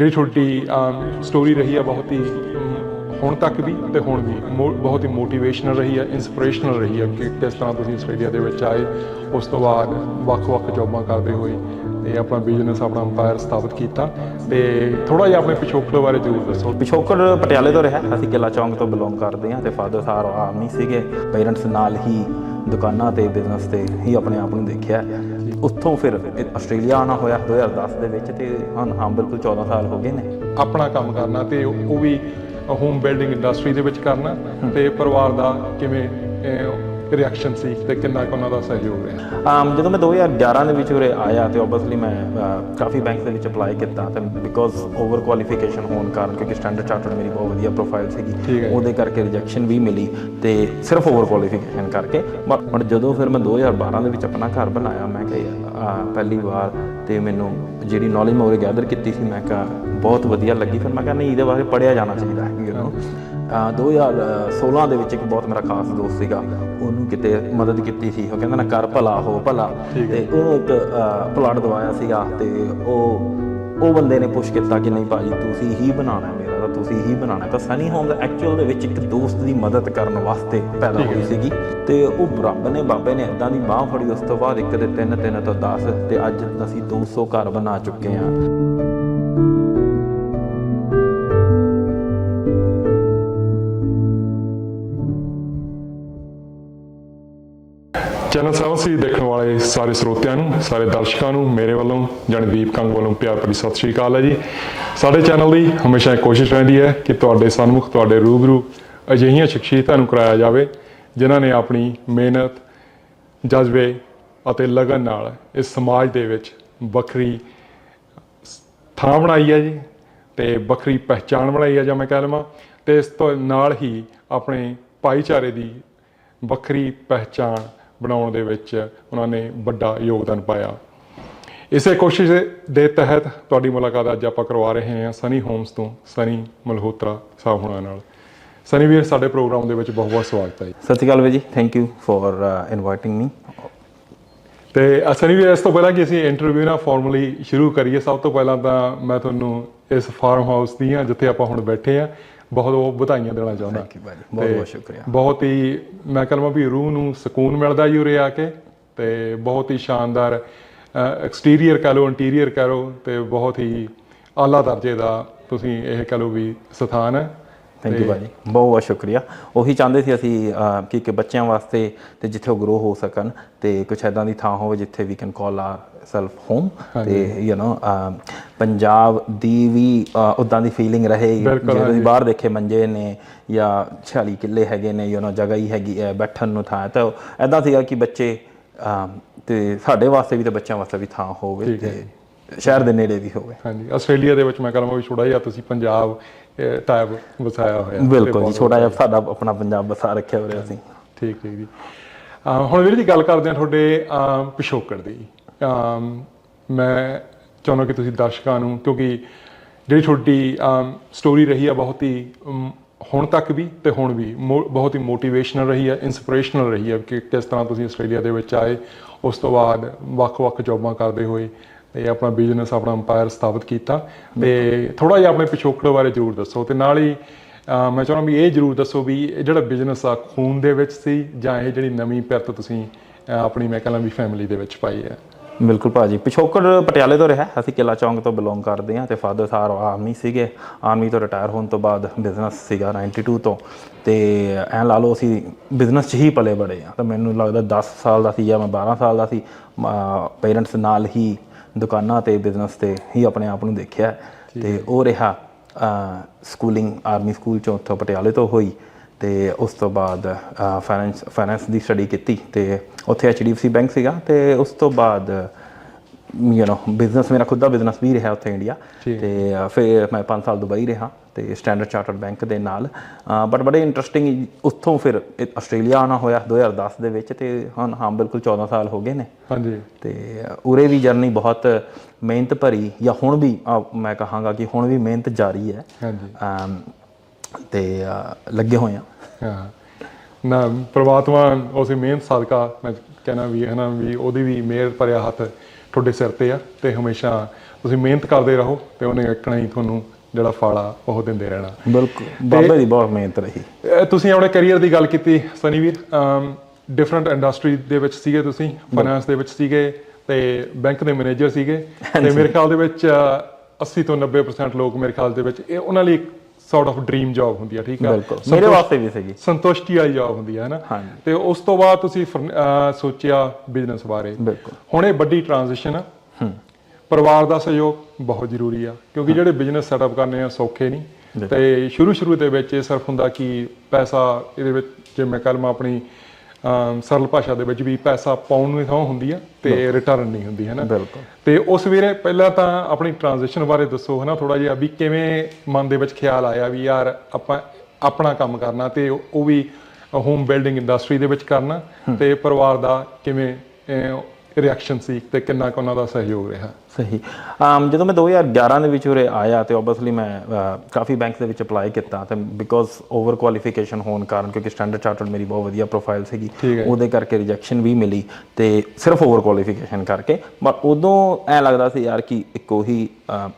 ਜਿਹੜੀ ਤੁਹਾਡੀ ਸਟੋਰੀ ਰਹੀ ਆ ਬਹੁਤ ਹੀ ਹੁਣ ਤੱਕ ਵੀ ਤੇ ਹੁਣ ਵੀ ਮੋ- ਬਹੁਤ ਹੀ ਮੋਟੀਵੇਸ਼ਨਲ ਰਹੀ ਆ ਇਨਸਪੀਰੇਸ਼ਨਲ ਰਹੀ ਆ ਕਿ ਕਿਸ ਤਰ੍ਹਾਂ ਤੁਸੀਂ ਆਸਟ੍ਰੇਲੀਆ ਦੇ ਵਿੱਚ ਆਏ। ਉਸ ਤੋਂ ਬਾਅਦ ਵੱਖ-ਵੱਖ ਜੌਬਾਂ ਕਰਦੇ ਹੋਏ ਤੇ ਆਪਣਾ ਬਿਜ਼ਨਸ ਆਪਣਾ ਅੰਪਾਇਰ ਸਥਾਪਿਤ ਕੀਤਾ ਤੇ ਥੋੜਾ ਜਿਹਾ ਆਪਣੇ ਪਿਛੋਕੜ ਬਾਰੇ ਜ਼ਰੂਰ ਦੱਸੋ। ਪਿਛੋਕੜ ਪਟਿਆਲੇ ਤੋਂ ਰਿਹਾ, ਅਸੀਂ ਕਿਲਾ ਚੌਂਕ ਤੋਂ ਬਿਲੋਂਗ ਕਰਦੇ ਹਾਂ ਤੇ ਫਾਦਰ ਸਾਹਿਬ ਆਰਮੀ ਸੀਗੇ। ਪੇਰੈਂਟਸ ਨਾਲ ਹੀ ਦੁਕਾਨਾਂ ਤੇ ਬਿਜ਼ਨਸ ਤੇ ਹੀ ਆਪਣੇ ਆਪ ਨੂੰ ਦੇਖਿਆ। ਉੱਥੋਂ ਫਿਰ ਆਸਟ੍ਰੇਲੀਆ ਆਉਣਾ ਹੋਇਆ 2010 ਦੇ ਵਿੱਚ ਤੇ ਹੁਣ, ਹਾਂ, ਬਿਲਕੁਲ 14 ਸਾਲ ਹੋ ਗਏ ਨੇ। ਆਪਣਾ ਕੰਮ ਕਰਨਾ ਤੇ ਉਹ ਉਹ ਵੀ ਹੋਮ ਬਿਲਡਿੰਗ ਇੰਡਸਟਰੀ ਦੇ ਵਿੱਚ ਕਰਨਾ ਤੇ ਪਰਿਵਾਰ ਦਾ ਕਿਵੇਂ ਰਿਐਕਸ਼ਨ ਸੀ ਤੇ ਕਿੰਨਾ ਕੁ ਉਹਨਾਂ ਦਾ ਸਹਿਯੋਗ ਰਿਹਾ? Um, ਜਦੋਂ ਮੈਂ 2011 ਦੇ ਵਿੱਚ ਉਰੇ ਆਇਆ ਤੇ ਆਬਵੀਅਸਲੀ ਮੈਂ ਕਾਫੀ ਬੈਂਕ ਦੇ ਵਿੱਚ ਅਪਲਾਈ ਕੀਤਾ ਤੇ ਬਿਕੋਜ਼ ਓਵਰ ਕੁਆਲੀਫਿਕੇਸ਼ਨ ਹੋਣ ਕਾਰਨ ਕਿਉਂਕਿ ਸਟੈਂਡਰਡ ਚਾਰਟਰਡ ਮੇਰੀ ਬਹੁਤ ਵਧੀਆ ਪ੍ਰੋਫਾਈਲ ਸੀਗੀ। ਉਹਦੇ ਕਰਕੇ ਰਿਜੈਕਸ਼ਨ ਵੀ ਮਿਲੀ ਤੇ ਸਿਰਫ ਓਵਰ ਕੁਆਲੀਫਿਕੇਸ਼ਨ ਕਰਕੇ। ਬਟ ਜਦੋਂ ਫਿਰ ਮੈਂ 2012 ਦੇ ਵਿੱਚ ਆਪਣਾ ਘਰ ਬਣਾਇਆ ਮੈਂ ਕਿਹਾ ਪਹਿਲੀ ਵਾਰ ਤੇ ਮੈਨੂੰ ਜਿਹੜੀ ਨੌਲੇਜ ਮੈਂ ਉਰੇ ਗੈਦਰ ਕੀਤੀ ਸੀ ਮੈਂ ਕਿਹਾ ਬਹੁਤ ਵਧੀਆ ਲੱਗੀ। ਫਿਰ ਮੈਂ ਕਿਹਾ ਨਹੀਂ ਇਹਦੇ ਬਾਰੇ ਪੜਿਆ ਜਾਣਾ ਚਾਹੀਦਾ ਹੈ ਯੂ نو 2016 ਦੇ ਵਿੱਚ ਇੱਕ ਬਹੁਤ ਮੇਰਾ ਖਾਸ ਦੋਸਤ ਸੀਗਾ ਉਹਨੂੰ ਕਿਤੇ ਮਦਦ ਕੀਤੀ ਸੀ। ਉਹ ਕਹਿੰਦਾ ਨਾ ਕਰ ਭਲਾ ਹੋ ਭਲਾ। ਤੇ ਉਹਨੂੰ ਇੱਕ ਪਲਾਟ ਦਵਾਇਆ ਸੀਗਾ ਤੇ ਉਹ ਉਹ ਬੰਦੇ ਨੇ ਪੁੱਛ ਕੀਤਾ ਕਿ ਨਹੀਂ ਭਾਜੀ ਤੁਸੀਂ ਹੀ ਬਣਾਉਣਾ ਹੈ ਮੇਰਾ ਤਾਂ ਤੁਸੀਂ ਹੀ ਬਣਾਉਣਾ ਹੈ। ਤਾਂ ਸਨੀ ਹੋਮ ਦਾ ਐਕਚੁਅਲ ਦੇ ਵਿੱਚ ਇੱਕ ਦੋਸਤ ਦੀ ਮਦਦ ਕਰਨ ਵਾਸਤੇ ਪੈਦਾ ਹੋਈ ਸੀਗੀ ਤੇ ਉਹ ਰੱਬ ਨੇ ਬਾਬੇ ਨੇ ਇਦਾਂ ਦੀ ਬਾਹ ਫੜੀ ਉਸ ਤੋਂ ਬਾਅਦ ਇੱਕ ਦੇ ਤਿੰਨ ਤਿੰਨ ਤੋਂ 10 ਤੇ ਅੱਜ ਅਸੀਂ 200 ਘਰ ਬਣਾ ਚੁੱਕੇ ਹਾਂ। ਸਾਰੇ ਸਰੋਤਿਆਂ ਨੂੰ, ਸਾਰੇ ਦਰਸ਼ਕਾਂ ਨੂੰ, ਮੇਰੇ ਵੱਲੋਂ ਜਨਦੀਪ ਕੰਗ ਵੱਲੋਂ ਪਿਆਰ ਭਰੀ ਸਤਿ ਸ਼੍ਰੀ ਅਕਾਲ ਹੈ ਜੀ। ਸਾਡੇ ਚੈਨਲ ਦੀ ਹਮੇਸ਼ਾ ਕੋਸ਼ਿਸ਼ ਰਹਿੰਦੀ ਹੈ ਕਿ ਤੁਹਾਡੇ ਸਨਮੁਖ, ਤੁਹਾਡੇ ਰੂਬਰੂ ਅਜਿਹੀਆਂ ਸ਼ਖਸੀਅਤਾਂ ਨੂੰ ਕਰਾਇਆ ਜਾਵੇ, ਜਿਨ੍ਹਾਂ ਨੇ ਆਪਣੀ ਮਿਹਨਤ, ਜਜ਼ਬੇ ਅਤੇ ਲਗਨ ਨਾਲ ਇਸ ਸਮਾਜ ਦੇ ਵਿੱਚ ਵੱਖਰੀ ਥਾਂ ਬਣਾਈ ਹੈ ਜੀ ਤੇ ਵੱਖਰੀ ਪਹਿਚਾਣ ਬਣਾਈ ਹੈ ਜਾਂ ਮੈਂ ਕਹਿ ਲਵਾਂ, ਤੇ ਇਸ ਤੋਂ ਨਾਲ ਹੀ ਆਪਣੇ ਭਾਈਚਾਰੇ ਦੀ ਵੱਖਰੀ ਪਹਿਚਾਣ ਬਣਾਉਣ ਦੇ ਵਿੱਚ ਉਹਨਾਂ ਨੇ ਵੱਡਾ ਯੋਗਦਾਨ ਪਾਇਆ। ਇਸੇ ਕੋਸ਼ਿਸ਼ ਦੇ ਤਹਿਤ ਤੁਹਾਡੀ ਮੁਲਾਕਾਤ ਅੱਜ ਆਪਾਂ ਕਰਵਾ ਰਹੇ ਹਾਂ ਸਨੀ ਹੋਮਸ ਤੋਂ ਸਨੀ ਮਲਹੋਤਰਾ ਸਾਹਿਬ ਹੁਣਾਂ ਨਾਲ। ਸਨੀ ਵੀਰ ਸਾਡੇ ਪ੍ਰੋਗਰਾਮ ਦੇ ਵਿੱਚ ਬਹੁਤ ਬਹੁਤ ਸਵਾਗਤ ਹੈ Sat Sri Akal ji thank you for inviting me ਤੇ ਸਨੀ ਵੀਰ ਇਸ ਤੋਂ ਪਹਿਲਾਂ ਕਿ ਅਸੀਂ ਇੰਟਰਵਿਊ ਨਾ ਫਾਰਮਲੀ ਸ਼ੁਰੂ ਕਰੀਏ ਸਭ ਤੋਂ ਪਹਿਲਾਂ ਤਾਂ ਮੈਂ ਤੁਹਾਨੂੰ ਇਸ ਫਾਰਮ ਹਾਊਸ ਦੀਆਂ ਜਿੱਥੇ ਆਪਾਂ ਹੁਣ ਬੈਠੇ ਆ ਬਹੁਤ ਬਹੁਤ ਵਧਾਈਆਂ ਦੇਣਾ ਚਾਹੁੰਦਾ। ਭਾਜੀ, ਬਹੁਤ ਬਹੁਤ ਸ਼ੁਕਰੀਆ। ਬਹੁਤ ਹੀ ਮੈਂ ਕਹਾਂ ਵੀ ਰੂਹ ਨੂੰ ਸਕੂਨ ਮਿਲਦਾ ਜੀ ਉਰੇ ਆ ਕੇ ਤੇ ਬਹੁਤ ਹੀ ਸ਼ਾਨਦਾਰ ਐਕਸਟੀਰੀਅਰ ਕਹ ਲਓ ਇੰਟੀਰੀਅਰ ਕਹ ਲਓ ਤੇ ਬਹੁਤ ਹੀ ਆਲਾ ਦਰਜੇ ਦਾ ਤੁਸੀਂ ਇਹ ਕਹ ਲਓ ਵੀ ਸਥਾਨ ਹੈ। ਥੈਂਕ ਯੂ ਭਾਜੀ ਬਹੁਤ ਬਹੁਤ ਸ਼ੁਕਰੀਆ ਉਹੀ ਚਾਹੁੰਦੇ ਸੀ ਅਸੀਂ ਅਹ, ਕਿ ਕਿ ਬੱਚਿਆਂ ਵਾਸਤੇ ਤੇ ਜਿੱਥੇ ਉਹ ਗਰੋ ਹੋ ਸਕਣ ਤੇ ਕੁਝ ਐਦਾਂ ਦੀ ਥਾਂ ਹੋਵੇ ਜਿੱਥੇ ਵੀ can call our self home ਤੇ ਯੂ نو ਪੰਜਾਬ ਦੀ ਵੀ ਉਦਾਂ ਦੀ ਫੀਲਿੰਗ ਰਹੇ ਬਿਲਕੁਲ, ਜੇ ਤੁਸੀਂ ਬਾਹਰ ਦੇਖੇ ਮੰਜੇ ਨੇ ਜਾਂ 46 ਕਿੱਲੇ ਹੈਗੇ ਨੇ ਯੂ نو ਜਗ੍ਹਾ ਹੀ ਹੈਗੀ ਹੈ ਬੈਠਣ ਨੂੰ ਥਾਂ ਹੈ। ਤਾਂ ਐਦਾਂ ਸੀਗਾ ਕਿ ਬੱਚੇ ਅਹ, ਤੇ ਸਾਡੇ ਵਾਸਤੇ ਵੀ ਤੇ ਬੱਚਿਆਂ ਵਾਸਤੇ ਵੀ ਥਾਂ ਹੋਵੇ ਠੀਕ ਹੈ ਤੇ ਸ਼ਹਿਰ ਦੇ ਨੇੜੇ ਵੀ ਹੋਵੇ ਹਾਂਜੀ ਆਸਟ੍ਰੇਲੀਆ ਦੇ ਵਿੱਚ ਮੈਂ ਕਹਾਂ ਵੀ ਛੋੜਾ ਜਿਹਾ ਤੁਸੀਂ ਪੰਜਾਬ ਟਾਈਪ ਵਸਾਇਆ ਹੋਇਆ। ਬਿਲਕੁਲ ਜੀ ਛੋਟਾ ਜਿਹਾ ਸਾਡਾ ਆਪਣਾ ਪੰਜਾਬ ਬਸਾ ਰੱਖਿਆ ਹੋਇਆ ਅਸੀਂ ਠੀਕ ਠੀਕ ਜੀ। ਹੁਣ ਵੀਰ ਜੀ ਗੱਲ ਕਰਦੇ ਹਾਂ ਤੁਹਾਡੇ ਅਹ, ਪਿਛੋਕੜ ਦੀ। ਮੈਂ ਚਾਹੁੰਦਾ ਕਿ ਤੁਸੀਂ ਦਰਸ਼ਕਾਂ ਨੂੰ ਕਿਉਂਕਿ ਜਿਹੜੀ ਤੁਹਾਡੀ ਸਟੋਰੀ ਰਹੀ ਆ ਬਹੁਤ ਹੀ ਹੁਣ ਤੱਕ ਵੀ ਤੇ ਹੁਣ ਵੀ ਬਹੁਤ ਹੀ ਮੋਟੀਵੇਸ਼ਨਲ ਰਹੀ ਆ ਇਨਸਪੀਰੇਸ਼ਨਲ ਰਹੀ ਆ ਕਿ ਕਿਸ ਤਰ੍ਹਾਂ ਤੁਸੀਂ ਆਸਟ੍ਰੇਲੀਆ ਦੇ ਵਿੱਚ ਆਏ ਉਸ ਤੋਂ ਬਾਅਦ ਵੱਖ-ਵੱਖ ਜੌਬਾਂ ਕਰਦੇ ਹੋਏ ਤੇ ਆਪਣਾ ਬਿਜ਼ਨਸ ਆਪਣਾ ਅੰਪਾਇਰ ਸਥਾਪਿਤ ਕੀਤਾ। ਤੇ ਥੋੜਾ ਜਿਹਾ ਆਪਣੇ ਪਿਛੋਕੜ ਬਾਰੇ ਜ਼ਰੂਰ ਦੱਸੋ ਤੇ ਨਾਲ ਹੀ ਮੈਂ ਚਾਹੁੰਦਾ ਵੀ ਇਹ ਜਰੂਰ ਦੱਸੋ ਵੀ ਇਹ ਜਿਹੜਾ ਬਿਜ਼ਨਸ ਆ, ਖੂਨ ਦੇ ਵਿੱਚ ਸੀ ਜਾਂ ਇਹ ਜਿਹੜੀ ਨਵੀਂ ਪਿਰਤ ਤੁਸੀਂ ਆਪਣੀ ਮੈਂ ਕਹਿੰਦਾ ਵੀ ਫੈਮਿਲੀ ਦੇ ਵਿੱਚ ਪਾਈ ਹੈ? ਬਿਲਕੁਲ ਭਾਜੀ, ਪਿਛੋਕੜ ਪਟਿਆਲੇ ਤੋਂ ਰਿਹਾ। ਅਸੀਂ ਕਿਲਾ ਚੌਂਕ ਤੋਂ ਬਿਲੋਂਗ ਕਰਦੇ ਹਾਂ ਤੇ ਫਾਦਰ ਸਾਹਿਬ ਆਰਮੀ ਸੀਗੇ। ਆਰਮੀ ਤੋਂ ਰਿਟਾਇਰ ਹੋਣ ਤੋਂ ਬਾਅਦ ਬਿਜ਼ਨਸ ਸੀਗਾ 92 ਤੋਂ। ਤੇ ਐਂ ਲਾ ਲਓ ਅਸੀਂ ਬਿਜ਼ਨਸ 'ਚ ਹੀ ਪਲੇ ਬੜੇ ਆ ਤਾਂ ਮੈਨੂੰ ਲੱਗਦਾ 10 ਸਾਲ ਦਾ ਸੀ ਜਾਂ ਮੈਂ 12 ਸਾਲ ਦਾ ਸੀ। ਪੇਰੈਂਟਸ ਨਾਲ ਹੀ ਦੁਕਾਨਾਂ ਤੇ ਬਿਜ਼ਨਸ ਤੇ ਹੀ ਆਪਣੇ ਆਪ ਨੂੰ ਦੇਖਿਆ। ਤੇ ਉਹ ਰਿਹਾ ਸਕੂਲਿੰਗ ਆਰਮੀ ਸਕੂਲ ਚੋਂ ਉੱਥੋਂ ਪਟਿਆਲੇ ਤੋਂ ਹੋਈ। ਤੇ ਉਸ ਤੋਂ ਬਾਅਦ ਫਾਈਨੈਂਸ ਫਾਈਨੈਂਸ ਦੀ ਸਟੱਡੀ ਕੀਤੀ ਤੇ ਉੱਥੇ HDFC ਬੈਂਕ ਸੀਗਾ। ਤੇ ਉਸ ਤੋਂ ਬਾਅਦ ਯੂ نو ਬਿਜ਼ਨਸ ਮੇਰਾ ਖੁਦ ਦਾ ਬਿਜ਼ਨਸ ਵੀ ਰਿਹਾ ਉੱਥੇ ਇੰਡੀਆ ਤੇ ਫਿਰ ਮੈਂ 5 ਸਾਲ ਦੁਬਈ ਰਿਹਾ। ਤੇ ਸਟੈਂਡਰਡ ਚਾਰਟਰਡ ਬੈਂਕ ਦੇ ਨਾਲ। ਬਟ ਬੜੇ ਇੰਟਰਸਟਿੰਗ ਉੱਥੋਂ ਫਿਰ ਆਸਟ੍ਰੇਲੀਆ ਆਉਣਾ ਹੋਇਆ 2010 ਦੇ ਵਿੱਚ ਤੇ ਹੁਣ ਹਾਂ ਬਿਲਕੁਲ 14 ਸਾਲ ਹੋ ਗਏ ਨੇ। ਹਾਂਜੀ। ਤੇ ਉਰੇ ਵੀ ਜਰਨੀ ਬਹੁਤ ਮਿਹਨਤ ਭਰੀ ਜਾਂ ਹੁਣ ਵੀ ਮੈਂ ਕਹਾਂਗਾ ਕਿ ਹੁਣ ਵੀ ਮਿਹਨਤ ਜਾਰੀ ਹੈ। ਹਾਂਜੀ। ਤੇ ਲੱਗੇ ਹੋਏ ਆ ਹਾਂ। ਨਾ ਪ੍ਰਮਾਤਮਾ ਉਸੇ ਮਿਹਨਤ ਸਦਕਾ ਮੈਂ ਕਹਿੰਦਾ ਵੀ ਹੈ ਨਾ ਵੀ ਉਹਦੀ ਵੀ ਮਿਹਰ ਭਰਿਆ ਹੱਥ ਤੁਹਾਡੇ ਸਿਰ ਤੇ ਆ ਤੇ ਹਮੇਸ਼ਾ ਤੁਸੀਂ ਮਿਹਨਤ ਕਰਦੇ ਰਹੋ ਤੇ ਉਹਨੇ ਇੱਕਣਾ ਹੀ ਤੁਹਾਨੂੰ ਜਿਹੜਾ ਫਲ ਆ ਉਹ ਦਿੰਦੇ ਰਹਿਣਾ। ਬਿਲਕੁਲ। ਬਾਬੇ ਦੀ ਬਹੁਤ ਮਿਹਨਤ ਰਹੀ। ਤੁਸੀਂ ਆਪਣੇ ਕੈਰੀਅਰ ਦੀ ਗੱਲ ਕੀਤੀ ਸਨੀ ਵੀਰ। ਡਿਫਰੈਂਟ ਇੰਡਸਟਰੀ ਦੇ ਵਿੱਚ ਸੀਗੇ ਤੁਸੀਂ ਫਾਈਨਾਂਸ ਦੇ ਵਿੱਚ ਸੀਗੇ ਤੇ ਬੈਂਕ ਦੇ ਮੈਨੇਜਰ ਸੀਗੇ। ਤੇ ਮੇਰੇ ਖਿਆਲ ਦੇ ਵਿੱਚ ਅਹ, 80 ਤੋਂ 90% ਲੋਕ ਮੇਰੇ ਖਿਆਲ ਦੇ ਵਿੱਚ ਇਹ ਉਹਨਾਂ ਲਈ ਇੱਕ ਸੌਰਟ ਆਫ ਡ੍ਰੀਮ ਜੌਬ ਹੁੰਦੀ ਆ ਠੀਕ ਆ? ਮੇਰੇ ਵਾਸਤੇ ਵੀ ਸੀਗੀ। ਸੰਤੁਸ਼ਟੀ ਵਾਲੀ ਜੌਬ ਹੁੰਦੀ ਹੈ ਨਾ ਹਾਂਜੀ। ਤੇ ਉਸ ਤੋਂ ਬਾਅਦ ਤੁਸੀਂ ਸੋਚਿਆ ਬਿਜ਼ਨਸ ਬਾਰੇ। ਬਿਲਕੁਲ। ਹੁਣ ਇਹ ਵੱਡੀ ਟ੍ਰਾਂਜੀਸ਼ਨ ਆ। ਪਰਿਵਾਰ ਦਾ ਸਹਿਯੋਗ ਬਹੁਤ ਜ਼ਰੂਰੀ ਆ ਕਿਉਂਕਿ ਜਿਹੜੇ ਬਿਜ਼ਨਸ ਸੈਟਅਪ ਕਰਨੇ ਆ ਸੌਖੇ ਨਹੀਂ। ਤੇ ਸ਼ੁਰੂ ਸ਼ੁਰੂ ਦੇ ਵਿੱਚ ਇਹ ਸਿਰਫ ਹੁੰਦਾ ਕਿ ਪੈਸਾ ਇਹਦੇ ਵਿੱਚ ਜੇ ਮੈਂ ਕਲਮਾ ਆਪਣੀ ਸਰਲ ਭਾਸ਼ਾ ਦੇ ਵਿੱਚ ਵੀ ਪੈਸਾ ਪਾਉਣ ਨੂੰ ਥਾਂ ਹੁੰਦੀ ਆ ਤੇ ਰਿਟਰਨ ਨਹੀਂ ਹੁੰਦੀ ਹੈ ਨਾ? ਬਿਲਕੁਲ। ਤੇ ਉਸ ਵੀਰੇ ਪਹਿਲਾਂ ਤਾਂ ਆਪਣੀ ਟ੍ਰਾਂਜੀਸ਼ਨ ਬਾਰੇ ਦੱਸੋ ਹਨਾ ਥੋੜਾ ਜਿਹਾ ਵੀ ਕਿਵੇਂ ਮਨ ਦੇ ਵਿੱਚ ਖਿਆਲ ਆਇਆ ਵੀ ਯਾਰ ਆਪਾਂ ਆਪਣਾ ਕੰਮ ਕਰਨਾ ਤੇ ਉਹ ਵੀ ਹੋਮ ਬਿਲਡਿੰਗ ਇੰਡਸਟਰੀ ਦੇ ਵਿੱਚ ਕਰਨਾ ਤੇ ਪਰਿਵਾਰ ਦਾ ਕਿਵੇਂ ਰਿਐਕਸ਼ਨ ਸੀ ਤੇ ਕਿੰਨਾ ਕੁ ਉਹਨਾਂ ਦਾ ਸਹਿਯੋਗ ਰਿਹਾ? ਸਹੀ। um, ਜਦੋਂ ਮੈਂ 2011 ਦੇ ਵਿੱਚ ਉਰੇ ਆਇਆ ਤੇ ਆਬਵੀਅਸਲੀ ਮੈਂ ਕਾਫੀ ਬੈਂਕਸ ਦੇ ਵਿੱਚ ਅਪਲਾਈ ਕੀਤਾ ਤੇ ਬਿਕੋਜ਼ ਓਵਰ ਕੁਆਲੀਫਿਕੇਸ਼ਨ ਹੋਣ ਕਾਰਨ ਕਿਉਂਕਿ ਸਟੈਂਡਰਡ ਚਾਰਟਰਡ ਮੇਰੀ ਬਹੁਤ ਵਧੀਆ ਪ੍ਰੋਫਾਈਲ ਸੀਗੀ ਠੀਕ ਹੈ। ਉਹਦੇ ਕਰਕੇ ਰਿਜੈਕਸ਼ਨ ਵੀ ਮਿਲੀ ਤੇ ਸਿਰਫ ਓਵਰ ਕੁਆਲੀਫਿਕੇਸ਼ਨ ਕਰਕੇ। ਬਟ ਉਦੋਂ ਐ ਲੱਗਦਾ ਸੀ ਯਾਰ ਕਿ ਇੱਕ ਅਮ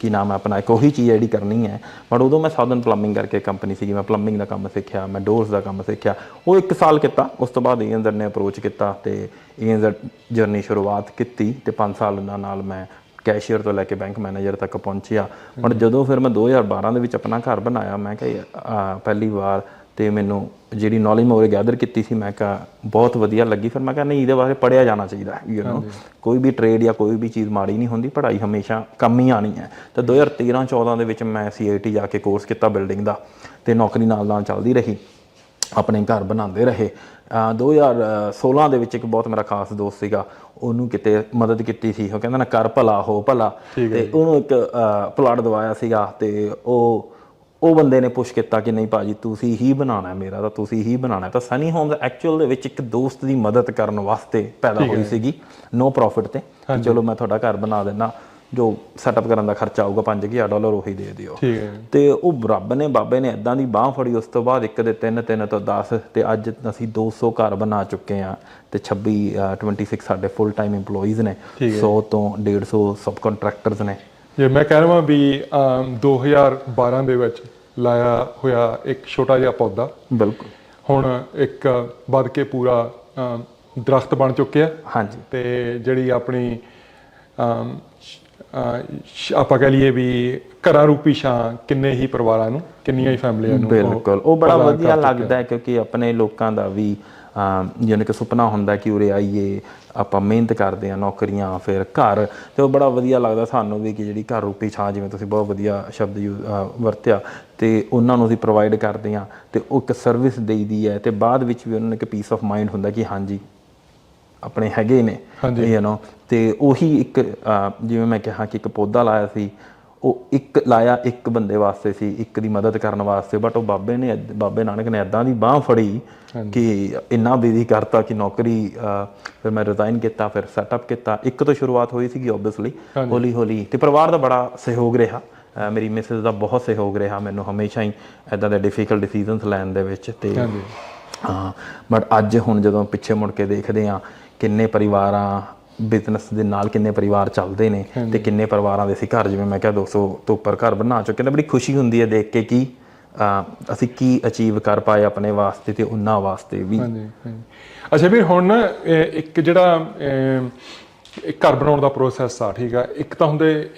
ਕੀ ਨਾਮ ਹੈ ਆਪਣਾ ਇੱਕ ਉਹੀ ਚੀਜ਼ ਜਿਹੜੀ ਕਰਨੀ ਹੈ। ਬਟ ਉਦੋਂ ਮੈਂ ਸਾਊਦਰਨ ਪਲੰਬਿੰਗ ਕਰਕੇ ਕੰਪਨੀ ਸੀਗੀ। ਮੈਂ ਪਲੰਬਿੰਗ ਦਾ ਕੰਮ ਸਿੱਖਿਆ ਮੈਂ ਡੋਰਸ ਦਾ ਕੰਮ ਸਿੱਖਿਆ। ਉਹ ਇੱਕ ਸਾਲ ਕੀਤਾ। ਉਸ ਤੋਂ ਬਾਅਦ ਏਐਨਜ਼ਡ ਨੇ ਅਪਰੋਚ ਕੀਤਾ ਤੇ ਏਐਨਜ਼ਡ ਜਰਨੀ ਸ਼ੁਰੂਆਤ ਕੀਤੀ ਤੇ 5 ਸਾਲ ਉਹਨਾਂ ਨਾਲ ਮੈਂ ਕੈਸ਼ੀਅਰ ਤੋਂ ਲੈ ਕੇ ਬੈਂਕ ਮੈਨੇਜਰ ਤੱਕ ਪਹੁੰਚਿਆ। ਬਟ ਜਦੋਂ ਫਿਰ ਮੈਂ 2012 ਦੇ ਵਿੱਚ ਆਪਣਾ ਘਰ ਬਣਾਇਆ ਮੈਂ ਕਿਹਾ ਪਹਿਲੀ ਵਾਰ ਤੇ ਮੈਨੂੰ ਜਿਹੜੀ ਨੌਲੇਜ ਮੈਂ ਉਰੇ ਗੈਦਰ ਕੀਤੀ ਸੀ ਮੈਂ ਕਿਹਾ ਬਹੁਤ ਵਧੀਆ ਲੱਗੀ। ਫਿਰ ਮੈਂ ਕਿਹਾ ਨਹੀਂ ਇਹਦੇ ਬਾਰੇ ਪੜਿਆ ਜਾਣਾ ਚਾਹੀਦਾ ਹੈ ਯੂ نو ਕੋਈ ਵੀ ਟ੍ਰੇਡ ਜਾਂ ਕੋਈ ਵੀ ਚੀਜ਼ ਮਾੜੀ ਨਹੀਂ ਹੁੰਦੀ ਪੜ੍ਹਾਈ ਹਮੇਸ਼ਾ ਕੰਮ ਹੀ। ਆਣੀ ਹੈ ਤਾਂ 2013 14 ਦੇ ਵਿੱਚ ਮੈਂ ਸੀਆਈਟੀ ਜਾ ਕੇ ਕੋਰਸ ਕੀਤਾ ਬਿਲਡਿੰਗ ਦਾ ਤੇ ਨੌਕਰੀ ਨਾਲ ਨਾਲ ਚੱਲਦੀ ਰਹੀ ਆਪਣੇ ਘਰ ਬਣਾਉਂਦੇ ਰਹੇ। ਅਹ 2016 ਦੇ ਵਿੱਚ ਇੱਕ ਬਹੁਤ ਮੇਰਾ ਖਾਸ ਦੋਸਤ ਸੀਗਾ ਉਹਨੂੰ ਕਿਤੇ ਮਦਦ ਕੀਤੀ ਸੀ। ਉਹ ਕਹਿੰਦਾ ਨਾ ਕਰ ਭਲਾ ਹੋ ਭਲਾ। ਤੇ ਉਹਨੂੰ ਇੱਕ ਪਲਾਟ ਦਵਾਇਆ ਸੀਗਾ ਤੇ ਉਹ ਉਹ ਬੰਦੇ ਨੇ ਪੁਸ਼ ਕੀਤਾ ਕਿ ਨਹੀਂ ਭਾਜੀ ਤੁਸੀਂ ਹੀ ਬਣਾਉਣਾ ਹੈ ਮੇਰਾ ਤਾਂ ਤੁਸੀਂ ਹੀ ਬਣਾਉਣਾ ਹੈ। ਤਾਂ ਸਨੀ ਹੋਮਸ ਐਕਚੁਅਲ ਦੇ ਵਿੱਚ ਇੱਕ ਦੋਸਤ ਦੀ ਮਦਦ ਕਰਨ ਵਾਸਤੇ ਪੈਦਾ ਹੋਈ ਸੀਗੀ। ਨੋ ਪ੍ਰੋਫਿਟ ਤੇ। ਚਲੋ ਮੈਂ ਤੁਹਾਡਾ ਘਰ ਬਣਾ ਦੇਣਾ ਜੋ ਸੈਟਅਪ ਕਰਨ ਦਾ ਖਰਚਾ ਆਊਗਾ 5000 ਡਾਲਰ ਉਹੀ ਦੇ ਦਿਓ। ਤੇ ਉਹ ਰੱਬ ਨੇ ਬਾਬੇ ਨੇ ਇਦਾਂ ਦੀ ਬਾਹ ਫੜੀ ਉਸ ਤੋਂ ਬਾਅਦ ਇੱਕ ਦੇ ਤਿੰਨ ਤਿੰਨ ਤੋਂ 10 ਤੇ ਅੱਜ ਅਸੀਂ 200 ਘਰ ਬਣਾ ਚੁੱਕੇ ਆ ਤੇ 26 ਅ, 26 ਸਾਡੇ ਫੁੱਲ ਟਾਈਮ EMPLOYEES ਨੇ। 100 ਤੋਂ 150 ਸਬ ਕੰਟਰੈਕਟਰਸ ਨੇ। ਜੇ ਮੈਂ ਕਹਿ ਰਹਾ ਵੀ ਅਮ, 2012 ਦੇ ਵਿੱਚ ਲਾਇਆ ਹੋਇਆ ਇੱਕ ਛੋਟਾ ਜਿਹਾ ਪੌਦਾ। ਬਿਲਕੁਲ। ਹੁਣ ਇੱਕ ਵੱਧ ਕੇ ਪੂਰਾ ਦਰਖਤ ਬਣ ਚੁੱਕਿਆ। ਹਾਂਜੀ। ਤੇ ਜਿਹੜੀ ਆਪਣੀ ਆਪਾਂ ਕਹ ਲਈਏ ਵੀ ਘਰਾਂ ਰੂਪੀ ਛਾਂ ਕਿੰਨੇ ਹੀ ਪਰਿਵਾਰਾਂ ਨੂੰ ਕਿੰਨੀਆਂ ਹੀ ਫੈਮਲੀਆਂ ਨੂੰ ਬਿਲਕੁਲ। ਉਹ ਬੜਾ ਵਧੀਆ ਲੱਗਦਾ ਹੈ ਕਿਉਂਕਿ ਆਪਣੇ ਲੋਕਾਂ ਦਾ ਵੀ ਜਿਹਨੇ ਕਿ ਸੁਪਨਾ ਹੁੰਦਾ ਕਿ ਉਰੇ ਆਈਏ ਆਪਾਂ ਮਿਹਨਤ ਕਰਦੇ ਆ ਨੌਕਰੀਆਂ ਫਿਰ ਘਰ। ਤੇ ਉਹ ਬੜਾ ਵਧੀਆ ਲੱਗਦਾ ਸਾਨੂੰ ਵੀ ਕਿ ਜਿਹੜੀ ਘਰ ਰੂਪੀ ਛਾਂ ਜਿਵੇਂ ਤੁਸੀਂ ਬਹੁਤ ਵਧੀਆ ਸ਼ਬਦ ਵਰਤਿਆ। ਤੇ ਉਹਨਾਂ ਨੂੰ ਅਸੀਂ ਪ੍ਰੋਵਾਈਡ ਕਰਦੇ ਆ ਤੇ ਉਹ ਇੱਕ ਸਰਵਿਸ ਦੇਈਦੀ ਹੈ। ਤੇ ਬਾਅਦ ਵਿੱਚ ਵੀ ਉਹਨਾਂ ਨੂੰ ਇੱਕ ਪੀਸ ਆਫ ਮਾਈਂਡ ਹੁੰਦਾ ਕਿ ਹਾਂਜੀ ਆਪਣੇ ਹੈਗੇ ਨੇ। ਯੂ نو ਤੇ ਉਹੀ ਇੱਕ ਜਿਵੇਂ ਮੈਂ ਕਿਹਾ ਕਿ ਇੱਕ ਪੌਦਾ ਲਾਇਆ ਸੀ। ਉਹ ਇੱਕ ਲਾਇਆ ਇੱਕ ਬੰਦੇ ਵਾਸਤੇ ਸੀ ਇੱਕ ਦੀ ਮਦਦ ਕਰਨ ਵਾਸਤੇ ਬਟ ਉਹ ਬਾਬੇ ਨੇ ਬਾਬੇ ਨਾਨਕ ਨੇ ਐਦਾਂ ਦੀ ਬਾਹ ਫੜੀ ਕਿ ਇੰਨਾ ਬਿਜ਼ੀ ਕਰਤਾ ਕਿ ਨੌਕਰੀ ਫਿਰ ਮੈਂ ਰਿਜ਼ਾਈਨ ਕੀਤਾ ਫਿਰ ਸੈਟਅਪ ਕੀਤਾ। ਇੱਕ ਤੋਂ ਸ਼ੁਰੂਆਤ ਹੋਈ ਸੀਗੀ ਆਬਵੀਅਸਲੀ ਹੌਲੀ ਹੌਲੀ। ਤੇ ਪਰਿਵਾਰ ਦਾ ਬੜਾ ਸਹਿਯੋਗ ਰਿਹਾ। ਮੇਰੀ ਮਿਸਿਸ ਦਾ ਬਹੁਤ ਸਹਿਯੋਗ ਰਿਹਾ ਮੈਨੂੰ ਹਮੇਸ਼ਾ ਹੀ ਐਦਾਂ ਦੇ ਡਿਫਿਕਲਟ ਡਿਸੀਜਨਸ ਲੈਣ ਦੇ ਵਿੱਚ ਤੇ ਹਾਂ ਬਟ ਅੱਜ ਹੁਣ ਜਦੋਂ ਪਿੱਛੇ ਮੁੜ ਕੇ ਦੇਖਦੇ ਆ ਕਿੰਨੇ ਪਰਿਵਾਰਾਂ ਬਿਜ਼ਨਸ ਦੇ ਨਾਲ ਕਿੰਨੇ ਪਰਿਵਾਰ ਚੱਲਦੇ ਨੇ ਤੇ ਕਿੰਨੇ ਪਰਿਵਾਰਾਂ ਦੇ ਅਸੀਂ ਘਰ ਜਿਵੇਂ ਮੈਂ ਕਿਹਾ 200 ਤੋਂ ਉੱਪਰ ਘਰ ਬਣਾ ਚੁੱਕੇ ਨੇ ਬੜੀ ਖੁਸ਼ੀ ਹੁੰਦੀ ਹੈ ਦੇਖ ਕੇ ਕਿ ਅਸੀਂ ਕੀ ਅਚੀਵ ਕਰ ਪਾਏ ਆਪਣੇ ਵਾਸਤੇ ਤੇ ਉਹਨਾਂ ਵਾਸਤੇ ਵੀ। ਹਾਂਜੀ ਅੱਛਾ ਵੀਰ ਹੁਣ ਨਾ ਇੱਕ ਜਿਹੜਾ ਇੱਕ ਘਰ ਬਣਾਉਣ ਦਾ ਪ੍ਰੋਸੈਸ ਆ ਠੀਕ ਆ। ਇੱਕ ਤਾਂ ਹੁੰਦੇ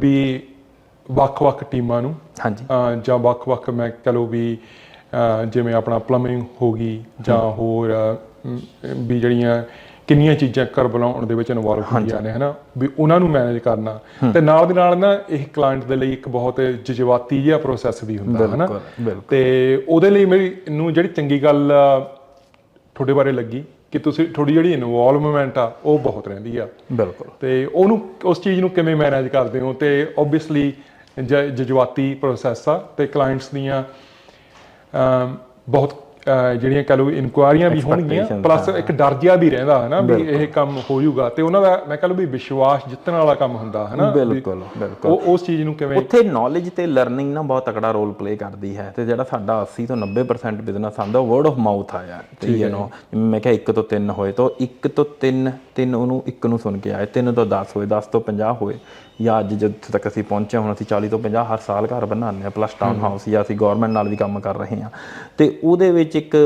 ਵੀ ਵੱਖ-ਵੱਖ ਟੀਮਾਂ ਨੂੰ ਹਾਂਜੀ। ਜਾਂ ਵੱਖ-ਵੱਖ ਮੈਂ ਕਹ ਲਓ ਵੀ ਜਿਵੇਂ ਆਪਣਾ ਪਲੰਬਿੰਗ ਹੋ ਗਈ ਜਾਂ ਹੋਰ ਵੀ ਜਿਹੜੀਆਂ ਕਿੰਨੀਆਂ ਚੀਜ਼ਾਂ ਘਰ ਬਣਾਉਣ ਦੇ ਵਿੱਚ ਇਨਵੋਲਵ ਹੁੰਦੀਆਂ ਨੇ ਹਨਾ? ਵੀ ਉਹਨਾਂ ਨੂੰ ਮੈਨੇਜ ਕਰਨਾ। ਤੇ ਨਾਲ ਦੇ ਨਾਲ ਨਾ ਇਹ ਕਲਾਇੰਟ ਦੇ ਲਈ ਇੱਕ ਬਹੁਤ ਜਜ਼ਬਾਤੀ ਜਿਹਾ ਪ੍ਰੋਸੈਸ ਵੀ ਹੁੰਦਾ ਹਨਾ? ਤੇ ਉਹਦੇ ਲਈ ਮੇਰੀ ਨੂੰ ਜਿਹੜੀ ਚੰਗੀ ਗੱਲ ਤੁਹਾਡੇ ਬਾਰੇ ਲੱਗੀ ਕਿ ਤੁਸੀਂ ਤੁਹਾਡੀ ਜਿਹੜੀ ਇਨਵੋਲਵਮੈਂਟ ਆ ਉਹ ਬਹੁਤ ਰਹਿੰਦੀ ਆ। ਬਿਲਕੁਲ। ਤੇ ਉਹਨੂੰ ਉਸ ਚੀਜ਼ ਨੂੰ ਕਿਵੇਂ ਮੈਨੇਜ ਕਰਦੇ ਹੋ? ਤੇ ਆਬਵੀਅਸਲੀ ਜਜ਼ਬਾਤੀ ਪ੍ਰੋਸੈਸ ਆ ਤੇ ਕਲਾਇੰਟਸ ਦੀਆਂ ਬਹੁਤ ਜਿਹੜੀਆਂ ਕਹ ਲਓ ਇਨਕੁਆਰੀਆਂ ਵੀ ਹੋਣਗੀਆਂ ਪਲੱਸ ਇੱਕ ਡਰ ਜਿਹਾ ਵੀ ਰਹਿੰਦਾ ਹੈ ਨਾ ਵੀ ਇਹ ਕੰਮ ਹੋ ਜਾਊਗਾ ਤੇ ਉਹਨਾਂ ਦਾ ਮੈਂ ਕਹ ਲਓ ਵੀ ਵਿਸ਼ਵਾਸ ਜਿੱਤਣ ਵਾਲਾ ਕੰਮ ਹੁੰਦਾ ਹੈ ਨਾ ਬਿਲਕੁਲ ਬਿਲਕੁਲ। ਉਹ ਉਸ ਚੀਜ਼ ਨੂੰ ਕਿਵੇਂ ਉੱਥੇ ਨੌਲੇਜ ਤੇ ਲਰਨਿੰਗ ਨਾ ਬਹੁਤ ਤਕੜਾ ਰੋਲ ਪਲੇ ਕਰਦੀ ਹੈ ਤੇ ਜਿਹੜਾ ਸਾਡਾ 80 ਤੋਂ 90% ਬਿਜ਼ਨਸ ਆਂਦਾ ਵਰਡ ਆਫ ਮਾਊਥ ਆਇਆ ਤੇ ਯੂ نو ਮੈਂ ਕਿਹਾ 1 ਤੋਂ 3 ਹੋਏ ਤਾਂ 1 ਤੋਂ 3 3 ਉਹਨੂੰ 1 ਨੂੰ ਸੁਣ ਕੇ ਆਏ 3 ਤੋਂ 10 ਹੋਏ 10 ਤੋਂ 50 ਹੋਏ। ਜਾਂ ਅੱਜ ਜਿੱਥੇ ਤੱਕ ਅਸੀਂ ਪਹੁੰਚੇ ਹੁਣ ਅਸੀਂ 40 ਤੋਂ 50 ਹਰ ਸਾਲ ਘਰ ਬਣਾਉਂਦੇ ਆ ਪਲੱਸ ਟਾਊਨ ਹਾਊਸ ਜਾਂ ਅਸੀਂ ਗਵਰਨਮੈਂਟ ਨਾਲ ਵੀ ਕੰਮ ਕਰ ਰਹੇ ਹਾਂ। ਤੇ ਉਹਦੇ ਵਿੱਚ ਇੱਕ